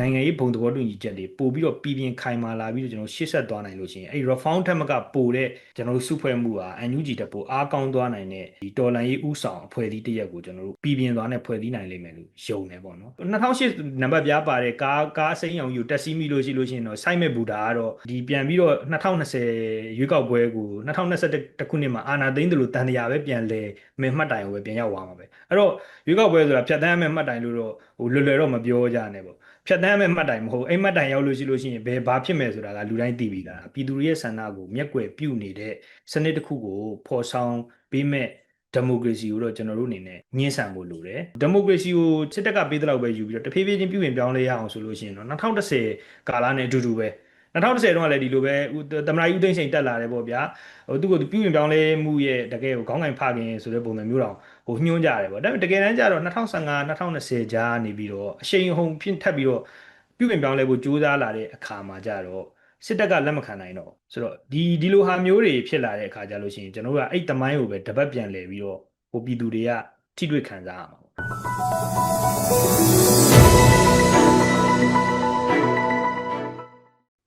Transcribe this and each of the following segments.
နိုင်ငံရေးဘုံသဘောတူညီချက်တွေပို့ပြီးတော့ပြည်ပြင်ခိုင်မာလာပြီးတော့ကျွန်တော်ရှေ့ဆက်သွားနိုင်လို့ရှိရင်အဲ့ reform ထက်မကပို့တဲ့ကျွန်တော်တို့စုဖွဲ့မှုဟာ NUG တက်ပို့အားကောင်းသွားနိုင်တဲ့ဒီတော်လန်ရေးဥဆောင်အဖွဲ့အစည်းတစ်ရက်ကိုကျွန်တော်တို့ပြည်ပြင်သွားနဲ့ဖွဲ့စည်းနိုင်လိမ့်မယ်လို့ယုံတယ်ပေါ့နော်2008နံပါတ်ပြားပါတဲ့ကားကားစိမ်းအောင်ယူတက်စီးမိလို့ရှိလို့ရှိရင်တော့စိုက်မဲ့ဘူတာကတော့ဒီပြန်ပြီးတော့2020ရွေးကောက်ပွဲကို2021ခုနှစ်မှာအာဏာသိမ်းတယ်လို့တန်တရားပဲပြန်လဲမင်းမှတ်တိုင်ကိုပဲပြန်ရောက်သွားမှာပဲအဲ့တော့ရွေးကောက်ပွဲဆိုတာဖြတ်တန်းမဲ့မှတ်တိုင်လို့တော့ဟိုလွယ်လွယ်တော့မပြောကြနဲ့ပေါ့ ဖြတ်တန်းမဲ့မှတ်တိုင်မဟုတ်အဲ့မှတ်တိုင်ရောက်လို့ရှိလို့ရှိရင်ဘယ်ဘာဖြစ်မယ်ဆိုတာကလူတိုင်းသိပြီလားပြည်သူရဲ့ဆန္ဒကိုမျက်ကွယ်ပြုနေတဲ့စနစ်တစ်ခုကိုဖော်ဆောင်ပေးမဲ့ဒီမိုကရေစီကိုတော့ကျွန်တော်တို့အနေနဲ့ညှင်းဆန်ဖို့လိုတယ်ဒီမိုကရေစီကိုစစ်တပ်ကပေးတဲ့လောက်ပဲယူပြီးတော့တဖြည်းဖြည်းချင်းပြုပြင်ပြောင်းလဲရအောင်ဆိုလို့ရှိရင်တော့2010ကာလနဲ့အတူတူပဲ 2010တုန်းကလည်းဒီလိုပဲသမရာယူသိန်းစိန်တက်လာတယ်ပေါ့ဗျာဟိုသူ့ကိုပြုပြင်ပြောင်းလဲမှုရဲ့တကယ်ကိုခေါင်းကင်ဖခင်ဆိုတဲ့ပုံစံမျိုးတောင်ဟိုညွှန်းကြတယ်ပေါ့ဒါပေမဲ့တကယ်တမ်းကျတော့2015 2020ကြားနေပြီးတော့အရှိန်အဟုန်ဖြစ်ထပ်ပြီးတော့ပြုပြင်ပြောင်းလဲဖို့ကြိုးစားလာတဲ့အခါမှာကြတော့စစ်တပ်ကလက်မခံနိုင်တော့ဆိုတော့ဒီဒီလိုဟာမျိုးတွေဖြစ်လာတဲ့အခါကျလို့ရှိရင်ကျွန်တော်တို့ကအဲ့တမိုင်းကိုပဲတပတ်ပြန်လဲပြီးတော့ဟိုပြည်သူတွေကထိတွေ့ခံစားရမှာ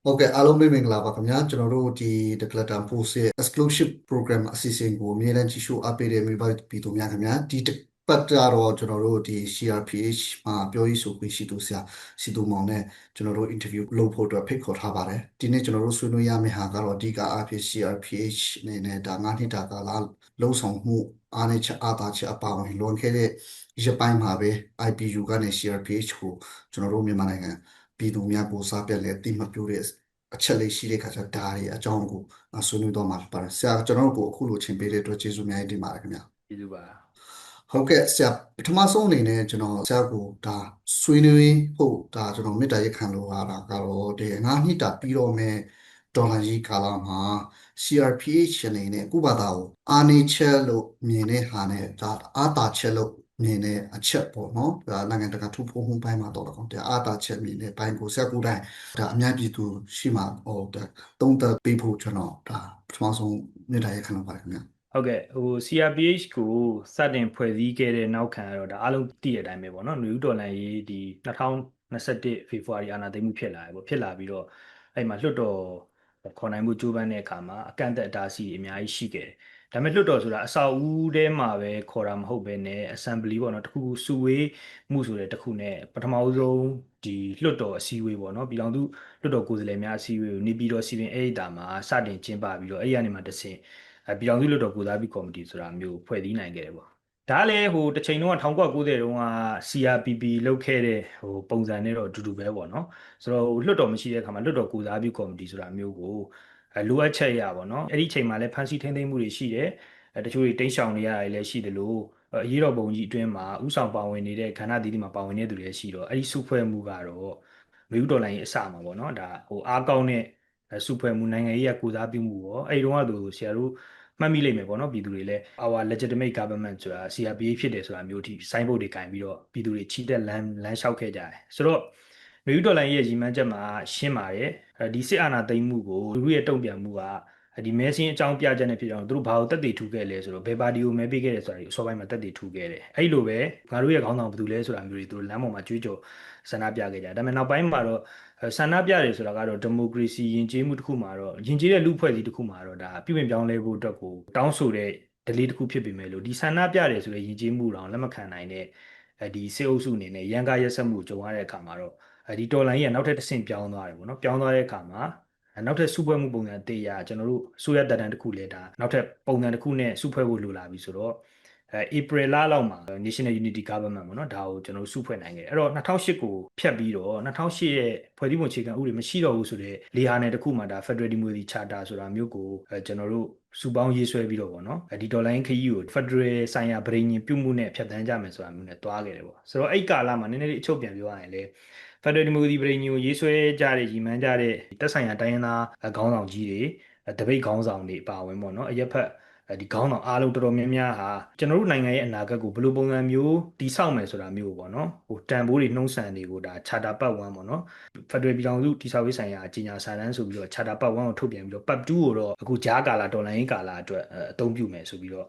ဟုတ်ကဲ့အားလုံးပဲမင်္ဂလာပါခင်ဗျာကျွန်တော်တို့ဒီ Declaration Post ရဲ့ exclusive program အစီအစဉ်ကိုအမြဲတမ်းကြည့်ရှုအားပေးတဲ့မိဘပြည်သူများခင်ဗျာဒီပတ်တော့ကျွန်တော်တို့ဒီ CRPH မှာပြောရေးဆိုခွင့်ရှိသူဆရာစီသူမောင်နဲ့ကျွန်တော်တို့ interview လုပ်ဖို့အတွက်ဖိတ်ခေါ်ထားပါတယ်ဒီနေ့ကျွန်တော်တို့ဆွေးနွေးရမယ့်ဟာကတော့အဓိကအားဖြင့် CRPH အနေနဲ့ဒါ9နှစ်တာကာလလုံဆောင်မှုအားနဲ့ချက်အားသာချက်အပါဝင်လွန်ခဲ့တဲ့ရပိုင်းမှာပဲ IPU ကနေ CRPH ကိုကျွန်တော်တို့မြန်မာနိုင်ငံ ပြည်သူများကိုစားပြက်လဲတိမပြိုးတဲ့အချက်လေးရှိတဲ့ခါကျဒါတွေအကြောင်းကိုဆွေးနွေးတော့မှာဖြစ်ပါတယ်ဆရာကျွန်တော်တို့ကိုအခုလိုချိန်ပေးတဲ့အတွက်ကျေးဇူးအများကြီးတင်ပါတယ်ခင်ဗျာကျေးဇူးပါဟုတ်ကဲ့ဆရာပထမဆုံးအနေနဲ့ကျွန်တော်ဆရာကိုဒါဆွေးနွေးဖို့ဒါကျွန်တော်မေတ္တာရက်ခံလိုရတာကတော့ဒီငါးနှစ်တာပြီးတော့မဲ့ဒေါ်လာကြီးကာလမှာ CRPH အနေနဲ့ကုဘာသာကိုအာနေချက်လို့မြင်တဲ့ဟာနဲ့ဒါအာတာချက်လို့ မြင်တဲ့အချက်ပေါ့နော်ဒါနိုင်ငံတကာထူဖို့မှုပိုင်းမှာတော့တော့ဒါအာတာချက်မြင်တဲ့ဘိုင်းကိုဆက်ကူတိုင်းဒါအများပြည်သူရှိမှဟိုဒါသုံးသပ်ပေးဖို့ကျွန်တော်ဒါပထမဆုံးမေတ္တာရက်ခံလိုပါတယ်ခင်ဗျာဟုတ်ကဲ့ဟို CRPH ကိုစတင်ဖွဲ့စည်းခဲ့တဲ့နောက်ခံကတော့ဒါအားလုံးသိတဲ့အတိုင်းပဲပေါ့နော်နယူးဒေါ်လာရေးဒီ2021ဖေဖော်ဝါရီအာဏာသိမ်းမှုဖြစ်လာတယ်ပေါ့ဖြစ်လာပြီးတော့အဲ့မှာလွှတ်တော်ခေါ်နိုင်မှုကြိုးပမ်းတဲ့အခါမှာအကန့်အသတ်အတားအဆီးအများကြီးရှိခဲ့တယ်။ ဒါပေမဲ့လွှတ်တော်ဆိုတာအဆောက်အဦထဲမှာပဲခေါ်တာမဟုတ်ဘဲနဲ့ assembly ပေါ့နော်တခုခုစုဝေးမှုဆိုတဲ့တခုနဲ့ပထမဆုံးဒီလွှတ်တော်အစည်းအဝေးပေါ့နော်ပြည်တော်သူလွှတ်တော်ကိုယ်စားလှယ်များအစည်းအဝေးကိုနေပြည်တော်စီပင်အဲ့ဒီတာမှာစတင်ကျင်းပပြီးတော့အဲ့ဒီကနေမှတဆင့်ပြည်တော်စုလွှတ်တော်ကိုစားပြုကော်မတီဆိုတာမျိုးဖွဲ့စည်းနိုင်ခဲ့တယ်ပေါ့ဒါလည်းဟိုတစ်ချိန်တုန်းက1990တုန်းက CRPP လောက်ခဲ့တဲ့ဟိုပုံစံနဲ့တော့အတူတူပဲပေါ့နော်ဆိုတော့လွှတ်တော်မရှိတဲ့အခါမှာလွှတ်တော်ကိုစားပြုကော်မတီဆိုတာမျိုးကို လိုအပ်ချက်ရပါတော့အဲ့ဒီချိန်မှာလည်းဖန်ဆီးထိန်းသိမ်းမှုတွေရှိတယ်တချို့တွေတိန့်ရှောင်နေရတာလည်းရှိတယ်လို့အရေးတော်ပုံကြီးအတွင်းမှာဥဆောင်ပါဝင်နေတဲ့ခန္ဓာတည်တည်မှာပါဝင်နေသူတွေရှိတော့အဲ့ဒီစုဖွဲ့မှုကတော့မြို့တော်လိုင်းရဲ့အစမှာပေါ့နော်ဒါဟိုအားကောင်းတဲ့စုဖွဲ့မှုနိုင်ငံရေးကကိုစားပြုမှုပေါ့အဲ့ဒီတော့ကသူဆရာတို့မှတ်မိလိမ့်မယ်ပေါ့နော်ပြည်သူတွေလည်း our legitimate government ဆိုတာ CRPH ဖြစ်တယ်ဆိုတာမျိုးထိစိုင်းဘုတ်တွေကင်ပြီးတော့ပြည်သူတွေချီတက်လမ်းလမ်းလျှောက်ခဲ့ကြတယ်ဆိုတော့ နယူးဒေါ်လာရဲ့ရည်မှန်းချက်မှာရှင်းပါတယ်ဒီစစ်အာဏာသိမ်းမှုကိုလူတွေရဲ့တုံ့ပြန်မှုကဒီမဲစင်းအကြောင်းပြချက်နဲ့ဖြစ်အောင်သူတို့ဘာလို့တက်တည်ထူခဲ့လဲဆိုတော့ဘယ်ပါတီကိုမဲပေးခဲ့တယ်ဆိုတာဒီအစောပိုင်းမှာတက်တည်ထူခဲ့တယ်အဲ့လိုပဲငါတို့ရဲ့ခေါင်းဆောင်ဘယ်သူလဲဆိုတာမျိုးတွေသူတို့လမ်းပေါ်မှာကြွေးကြော်ဆန္ဒပြခဲ့ကြတယ်ဒါပေမဲ့နောက်ပိုင်းမှာတော့ဆန္ဒပြတယ်ဆိုတာကတော့ဒီမိုကရေစီယဉ်ကျေးမှုတစ်ခုမှာတော့ယဉ်ကျေးတဲ့လူဖွဲ့စည်းတစ်ခုမှာတော့ဒါပြုပြင်ပြောင်းလဲဖို့အတွက်ကိုတောင်းဆိုတဲ့ဒလေးတစ်ခုဖြစ်ပေမဲ့လို့ဒီဆန္ဒပြတယ်ဆိုတဲ့ယဉ်ကျေးမှုတောင်လက်မခံနိုင်တဲ့ဒီစေအုပ်စုအနေနဲ့ရန်ကားရက်ဆက်မှုကြုံရတဲ့အခါမှာတော့ ဒီ တော်လိုင်းကြီးကနောက်ထပ်တစ်ဆင့်ပြောင်းသွားတယ်ပေါ့နော်ပြောင်းသွားတဲ့အခါမှာနောက်ထပ်စုဖွဲ့မှုပုံစံတေးရကျွန်တော်တို့အစိုးရတပ်တန်းတစ်ခုလဲဒါနောက်ထပ်ပုံစံတစ်ခုနဲ့စုဖွဲ့ဖို့လိုလာပြီဆိုတော့အဲ ဧပြီလလောက်မှာ National Unity Government ပေါ့နော်ဒါကိုကျွန်တော်စုဖွဲ့နိုင်ခဲ့တယ်အဲ့တော့2008ကိုဖြတ်ပြီးတော့2008ရဲ့ဖွဲ့စည်းပုံအခြေခံဥပဒေမရှိတော့ဘူးဆိုတဲ့လေဟာနယ်တစ်ခုမှာဒါ Federal Democracy Charter ဆိုတာမျိုးကိုကျွန်တော်တို့စုပေါင်းရေးဆွဲပြီးတော့ပေါ့နော်ဒီဒေါ်လာရင်းခရီးကို Federal ဆိုင်ရာပြည်ညင်ပြုမှုနဲ့ဖြတ်တန်းကြမယ်ဆိုတာမျိုးနဲ့တွားခဲ့တယ်ပေါ့ဆိုတော့အဲ့ကာလမှာနည်းနည်းလေးအချုပ်ပြန်ပြောရရင်လေ Federal Democracy ပြည်ညင်ကိုရေးဆွဲကြတဲ့ရည်မှန်းကြတဲ့တက်ဆိုင်ရာတိုင်းရင်းသားခေါင်းဆောင်ကြီးတွေတပိတ်ခေါင်းဆောင်တွေပါဝင်ပေါ့နော်အရက်ဖက် ဒီခေါင်းဆောင်အားလုံးတော်တော်များများဟာကျွန်တော်တို့နိုင်ငံရဲ့အနာဂတ်ကိုဘယ်လိုပုံစံမျိုးတည်ဆောက်မယ်ဆိုတာမျိုးပေါ့နော်ဟိုတန်ဖိုးတွေနှုံးဆန်တွေကိုဒါ charter part 1ပေါ့နော် Federal ပြည်ထောင်စုတည်ဆောက်ရေးဆိုင်ရာအကြီးအညာစာတမ်းဆိုပြီးတော့ charter part 1ကိုထုတ်ပြန်ပြီးတော့ part 2ကိုတော့အခုဂျားကာလာဒေါ်လာရင်းကာလာအတွက်အသုံးပြုမယ်ဆိုပြီးတော့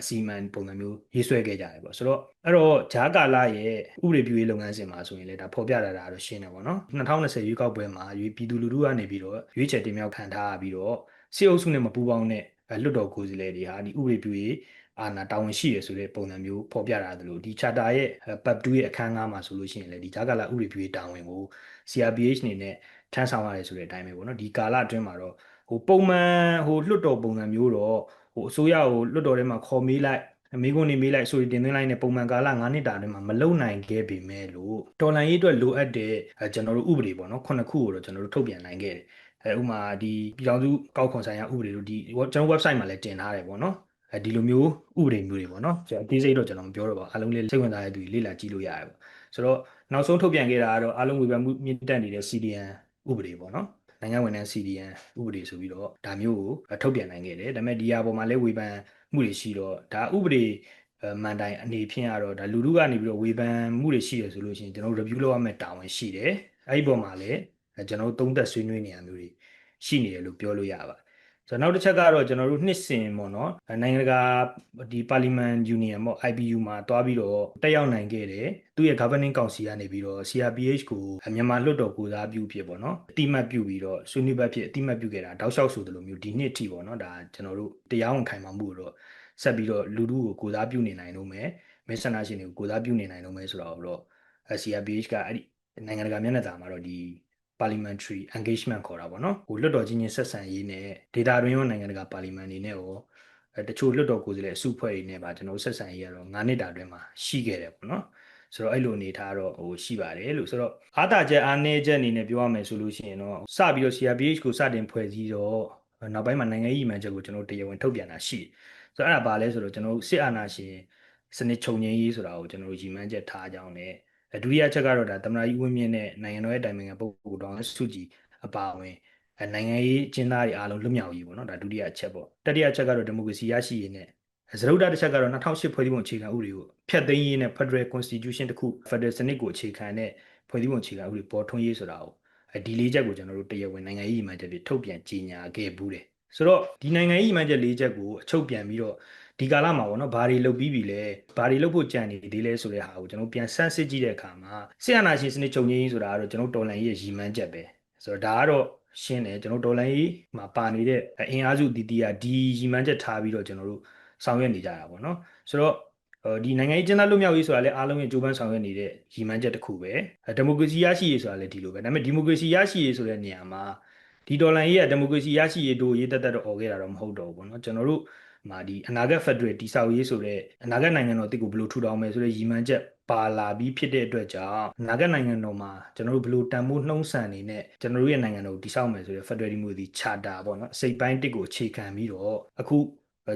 အစီအမံပုံစံမျိုးရေးဆွဲခဲ့ကြတယ်ပေါ့ဆိုတော့အဲ့တော့ဂျာကာလာရဲ့ဥပဒေပြုရေးလုပ်ငန်းစဉ်မှာဆိုရင်လည်းဒါဖော်ပြတာဒါတော့ရှင်းတယ်ပေါ့နော်2020ရွေးကောက်ပွဲမှာပြည်သူလူထုကနေပြီးတော့ရွေးချယ်တင်မြှောက်ခံထားရပြီးတော့စီအုပ်စုနဲ့မပူးပေါင်းတဲ့ လွတ်တော်ကိုယ်စားလှယ်တွေဟာဒီဥပဒေပြုရေးအာဏာတာဝန်ရှိရဆိုတဲ့ပုံစံမျိုးဖော်ပြတာသလိုဒီ charter ရဲ့ PAP2 ရဲ့အခန်းအငါးမှာဆိုလို့ရှိရင်လည်းဒီဂျာကာလာဥပဒေပြုရေးတာဝန်ကို CRPH အနေနဲ့ထမ်းဆောင်ရတယ်ဆိုတဲ့အတိုင်းပဲပေါ့နော်ဒီကာလအတွင်းမှာတော့ဟိုပုံမှန်ဟိုလွတ်တော်ပုံစံမျိုးတော့ဟိုအစိုးရကိုလွတ်တော်ထဲမှာခေါ်မေးလိုက်မိကုန်းနေမေးလိုက်ဆိုရင်တင်သွင်းလိုက်နဲ့ပုံမှန်ကာလ9နှစ်တာအတွင်းမှာမလုံနိုင်ခဲ့ပေမဲ့လို့တော်လန်ရေးအတွက်လိုအပ်တဲ့ကျွန်တော်တို့ဥပဒေပေါ့နော်ခုနှစ်ခုကိုတော့ကျွန်တော်တို့ထုတ်ပြန်နိုင်ခဲ့တယ် အဲဥမာဒီပြည်ထောင်စုကောက်ခွန်ဆိုင်ရာဥပဒေတို့ဒီကျွန်တော် website မှာလည်းတင်ထားတယ်ပေါ့နော်အဲဒီလိုမျိုးဥပဒေမျိုးတွေပေါ့နော်ကျွန်တော်အသေးစိတ်တော့ကျွန်တော်မပြောတော့ပါအားလုံးလေးစိတ်ဝင်စားတဲ့သူတွေလေ့လာကြည့်လို့ရတယ်ပေါ့ဆိုတော့နောက်ဆုံးထုတ်ပြန်ခဲ့တာကတော့အားလုံးဝေဖန်မှုမြင့်တက်နေတဲ့ CDN ဥပဒေပေါ့နော်နိုင်ငံဝန်ထမ်း CDN ဥပဒေဆိုပြီးတော့ဒါမျိုးကိုထုတ်ပြန်နိုင်ခဲ့တယ်ဒါပေမဲ့ဒီဟာပေါ်မှာလည်းဝေဖန်မှုတွေရှိတော့ဒါဥပဒေမန်တိုင်အနေဖြင့်ကတော့ဒါလူလူကနေပြီးတော့ဝေဖန်မှုတွေရှိရဆိုလို့ရှိရင်ကျွန်တော်တို့ review လုပ်ရမယ့်တာဝန်ရှိတယ်အဲ့ဒီပေါ်မှာလည်းကျွန်တော်တို့သုံးသပ်ဆွေးနွေးနေရမျိုးတွေ ရှိနေတယ်လို့ပြောလို့ရပါတယ်ဆိုတော့နောက်တစ်ချက်ကတော့ကျွန်တော်တို့နှစ်စဉ်ပေါ့နော်နိုင်ငံတကာဒီပါလီမန်ယူနီယံပေါ့ IPU မှာတွားပြီးတော့တက်ရောက်နိုင်ခဲ့တယ်သူ့ရဲ့ governing council ကနေပြီးတော့ CRPH ကိုမြန်မာလွှတ်တော်ကိုစားပြုဖြစ်ပေါ့နော်အတိမတ်ပြုပြီးတော့ဆွေးနွေးဘက်ဖြစ်အတိမတ်ပြုခဲ့တာတောက်လျှောက်ဆိုသလိုမျိုးဒီနှစ်ထိပေါ့နော်ဒါကျွန်တော်တို့တရားဝင်ခိုင်မာမှုတော့ဆက်ပြီးတော့လူလူကိုကိုစားပြုနေနိုင်လို့မယ်မဲဆန္ဒရှင်တွေကိုကိုစားပြုနေနိုင်လို့မယ်ဆိုတော့တော့ CRPH ကအဲ့ဒီနိုင်ငံတကာမျက်နှာစာမှာတော့ဒီ parliamentary engagement ခေါ်တာပေါ့နော်ဟိုလွှတ်တော်ချင်းချင်းဆက်ဆံရေးနဲ့ဒေတာတွင်းရောနိုင်ငံတကာပါလီမန်တွေနဲ့ရောတချို့လွှတ်တော်ကိုယ်စားလှယ်အစုဖွဲ့တွေနဲ့ပါကျွန်တော်ဆက်ဆံရေးကတော့9နှစ်တာအတွင်းမှာရှိခဲ့တယ်ပေါ့နော်ဆိုတော့အဲ့လိုအနေထားတော့ဟိုရှိပါတယ်လို့ဆိုတော့အားတာချက်အားနည်းချက်အနေနဲ့ပြောရမယ်ဆိုလို့ရှိရင်တော့စပြီးတော့ CRPH ကိုစတင်ဖွဲ့စည်းတော့နောက်ပိုင်းမှာနိုင်ငံရေးမှန်ချက်ကိုကျွန်တော်တရားဝင်ထုတ်ပြန်တာရှိဆိုတော့အဲ့ဒါပါလဲဆိုတော့ကျွန်တော်စစ်အာဏာရှင်စနစ်ချုပ်ငြိမ်းရေးဆိုတာကိုကျွန်တော်ရည်မှန်းချက်ထားကြအောင်နဲ့ ဒုတိယချက်ကတော့ဒါသမ္မတကြီးဝင်းမြင့်နဲ့နိုင်ငံတော်ရဲ့တိုင်ပင်ခံပုဂ္ဂိုလ်တော်စုကြည်အပါအဝင်နိုင်ငံရေးကျင်းသားတွေအားလုံးလွတ်မြောက်ရေးပေါ့နော်ဒါဒုတိယအချက်ပေါ့တတိယချက်ကတော့ဒီမိုကရေစီရရှိရေးနဲ့သရုပ်တာတစ်ချက်ကတော့2008ဖွဲ့စည်းပုံအခြေခံဥပဒေကိုဖျက်သိမ်းရေးနဲ့ Federal Constitution တခု Federal စနစ်ကိုအခြေခံတဲ့ဖွဲ့စည်းပုံအခြေခံဥပဒေပေါ်ထွန်းရေးဆိုတာကိုဒီလေးချက်ကိုကျွန်တော်တို့တရားဝင်နိုင်ငံရေးမှန်ချက်ပြထုတ်ပြန်ကြေညာခဲ့ဘူးတယ်ဆိုတော့ဒီနိုင်ငံရေးမှန်ချက်၄ချက်ကိုအချုပ်ပြန်ပြီးတော့ ဒီကာလမှာပေါ့နော်ဘာတွေလုပ်ပြီးပြီလဲဘာတွေလုပ်ဖို့ကြံနေသေးလဲဆိုတဲ့ဟာကိုကျွန်တော်ပြန်ဆန်းစစ်ကြည့်တဲ့အခါမှာဆီယနာရှင်စနစ်ချုပ်ငင်းဆိုတာကတော့ကျွန်တော်တော်လန်ကြီးရဲ့ရည်မှန်းချက်ပဲဆိုတော့ဒါကတော့ရှင်းတယ်ကျွန်တော်ဒေါ်လာကြီးမှာပါနေတဲ့အင်အားစုတည်တည်ကဒီရည်မှန်းချက်ထားပြီးတော့ကျွန်တော်တို့ဆောင်ရွက်နေကြတာပေါ့နော်ဆိုတော့ဒီနိုင်ငံရေးကျင်းသားလွတ်မြောက်ရေးဆိုတာလည်းအားလုံးရဲ့ကြိုးပမ်းဆောင်ရွက်နေတဲ့ရည်မှန်းချက်တစ်ခုပဲဒီမိုကရေစီရရှိရေးဆိုတာလည်းဒီလိုပဲဒါပေမဲ့ဒီမိုကရေစီရရှိရေးဆိုတဲ့နေရာမှာဒီဒေါ်လာကြီးကဒီမိုကရေစီရရှိရေးတို့ရေးတက်တက်တော့អော်ခဲ့တာတော့မဟုတ်တော့ဘူးပေါ့နော်ကျွန်တော်တို့ မှာဒီအနာဂတ်ဖက်ဒရယ်တိဆောက်ရေးဆိုတဲ့အနာဂတ်နိုင်ငံတော်အသစ်ကိုဘယ်လိုထူထောင်မယ်ဆိုတဲ့ရည်မှန်းချက်ပါလာပြီးဖြစ်တဲ့အတွက်ကြောင့်အနာဂတ်နိုင်ငံတော်မှာကျွန်တော်တို့ဘယ်လိုတန်ဖိုးနှုံးဆန်နေနဲ့ကျွန်တော်တို့ရဲ့နိုင်ငံတော်ကိုတိဆောက်မယ်ဆိုတဲ့ Federal Democracy Charter ပေါ့နော်အစိပ်ပိုင်းတစ်ကိုအခြေခံပြီးတော့အခု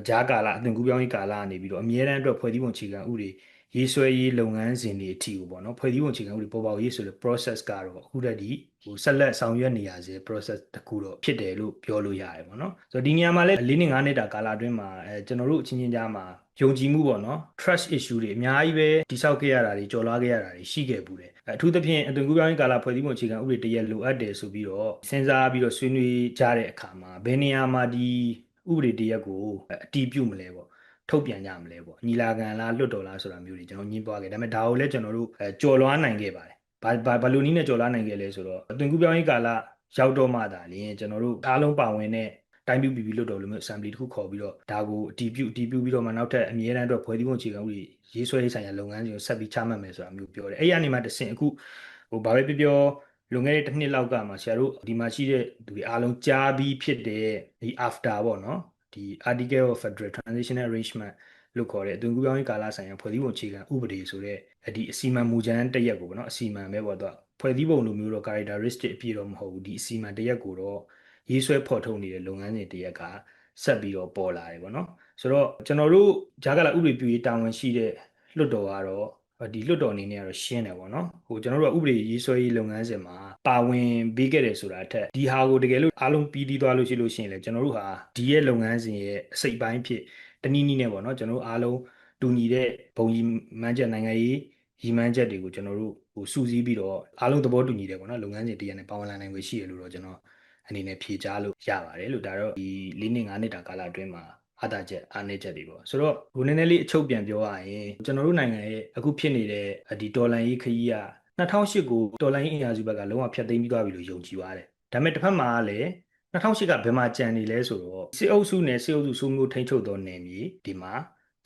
ဂျားကာလအသွင်ကူးပြောင်းရေးကာလကနေပြီးတော့အမြဲတမ်းအတွက်ဖွဲ့စည်းပုံအခြေခံဥပဒေ ရေးဆွဲရေးလုပ်ငန်းစဉ်တွေအထိကိုပေါ့နော်ဖွဲ့စည်းပုံအခြေခံဥပဒေပေါ်ပေါက်ရေးဆိုတဲ့ process ကတော့အခုတည်းဒီဟိုဆက်လက်ဆောင်ရွက်နေရစေ process တခုတော့ဖြစ်တယ်လို့ပြောလို့ရတယ်ပေါ့နော်ဆိုတော့ဒီနေရာမှာလည်း၄နှစ်၅နှစ်တာကာလအတွင်းမှာအဲကျွန်တော်တို့အချင်းချင်းကြားမှာယုံကြည်မှုပေါ့နော် trust issue တွေအများကြီးပဲတိဆောက်ခဲ့ရတာတွေကြော်လွှားခဲ့ရတာတွေရှိခဲ့ဘူးတယ်အထူးသဖြင့်အသွင်ကူးပြောင်းရေးကာလဖွဲ့စည်းပုံအခြေခံဥပဒေတရက်လိုအပ်တယ်ဆိုပြီးတော့စဉ်းစားပြီးတော့ဆွေးနွေးကြတဲ့အခါမှာဘယ်နေရာမှာဒီဥပဒေတရက်ကိုအတီးပြုတ်မလဲပေါ့ ထုတ်ပြန်ကြမလဲပေါ့ညီလာခံလားလွတ်တော်လားဆိုတာမျိုးတွေကျွန်တော်ညင်းသွားခဲ့ဒါပေမဲ့ဒါကိုလည်းကျွန်တော်တို့ကြော်လွှားနိုင်ခဲ့ပါတယ်ဘာဘာလိုနည်းနဲ့ကြော်လွှားနိုင်ခဲ့လဲဆိုတော့အသွင်ကူးပြောင်းရေးကာလရောက်တော့မှသာလျှင်ကျွန်တော်တို့အားလုံးပါဝင်တဲ့တိုင်းပြည်ပြည်လွတ်တော်လိုမျိုး assembly တခုခေါ်ပြီးတော့ဒါကိုအတီးပြုတ်အတီးပြုတ်ပြီးတော့မှနောက်ထပ်အမြဲတမ်းအတွက်ဖွဲ့စည်းပုံအခြေခံဥပဒေရေးဆွဲရေးဆိုင်ရာလုပ်ငန်းစဉ်ကိုဆက်ပြီးချမှတ်မယ်ဆိုတာမျိုးပြောတယ်အဲ့ရနေမှတဆင်အခုဟိုဘာပဲပြောပြောလွန်ခဲ့တဲ့တစ်နှစ်လောက်ကမှဆရာတို့ဒီမှာရှိတဲ့သူတွေအားလုံးကြားပြီးဖြစ်တဲ့ဒီ after ပေါ့နော် ဒီ article of federal transitional arrangement လို့ခေါ်တဲ့အသွင်ကူးပြောင်းရေးကာလဆိုင်ရာဖွဲ့စည်းပုံအခြေခံဥပဒေဆိုတဲ့ဒီအစီအမံမူကြမ်းတစ်ရက်ကိုပေါ့နော်အစီအမံပဲပေါ့တော့ဖွဲ့စည်းပုံလိုမျိုးတော့ characteristic အပြည့်တော့မဟုတ်ဘူးဒီအစီအမံတစ်ရက်ကိုတော့ရေးဆွဲဖော်ထုတ်နေတဲ့လုပ်ငန်းစဉ်တစ်ရက်ကဆက်ပြီးတော့ပေါ်လာတယ်ပေါ့နော်ဆိုတော့ကျွန်တော်တို့ဂျာကလာဥပဒေပြုရေးတာဝန်ရှိတဲ့လွှတ်တော်ကတော့ ဒီလွတ်တော်အနေနဲ့ကတော့ရှင်းတယ်ပေါ့နော်ဟိုကျွန်တော်တို့ကဥပဒေရေးဆွဲရေးလုပ်ငန်းစဉ်မှာပါဝင်ပေးခဲ့တယ်ဆိုတာအထက်ဒီဟာကိုတကယ်လို့အားလုံးပြီးပြီးသွားလို့ရှိလို့ရှိရင်လည်းကျွန်တော်တို့ဟာဒီရဲ့လုပ်ငန်းစဉ်ရဲ့အစိတ်ပိုင်းဖြစ်တနည်းနည်းနဲ့ပေါ့နော်ကျွန်တော်တို့အားလုံးတူညီတဲ့ဘုံကြီးမှန်းချက်နိုင်ငံရေးရည်မှန်းချက်တွေကိုကျွန်တော်တို့ဟိုစူးစီးပြီးတော့အားလုံးသဘောတူညီတယ်ပေါ့နော်လုပ်ငန်းစဉ်တရနဲ့ပါဝင်လာနိုင်ွယ်ရှိရလို့တော့ကျွန်တော်အနေနဲ့ဖြေကြားလို့ရပါတယ်လို့ဒါတော့ဒီ၄နှစ်၅နှစ်တာကာလအတွင်းမှာ အားသာချက်အားနည်းချက်တွေပေါ့ဆိုတော့ဟိုနည်းနည်းလေးအချုပ်ပြန်ပြောရရင်ကျွန်တော်တို့နိုင်ငံရဲ့အခုဖြစ်နေတဲ့ဒီဒေါ်လာရေးခရီးက2008ကိုဒေါ်လာရေးအင်အားစုဘက်ကလုံးဝဖျက်သိမ်းပြီးသွားပြီလို့ယုံကြည်ပါတယ်ဒါပေမဲ့တစ်ဖက်မှာလည်း2008ကဘယ်မှာကြံနေလဲဆိုတော့စစ်အုပ်စုနဲ့စစ်အုပ်စုစိုးမျိုးထိန်းချုပ်သောနယ်မြေဒီမှာ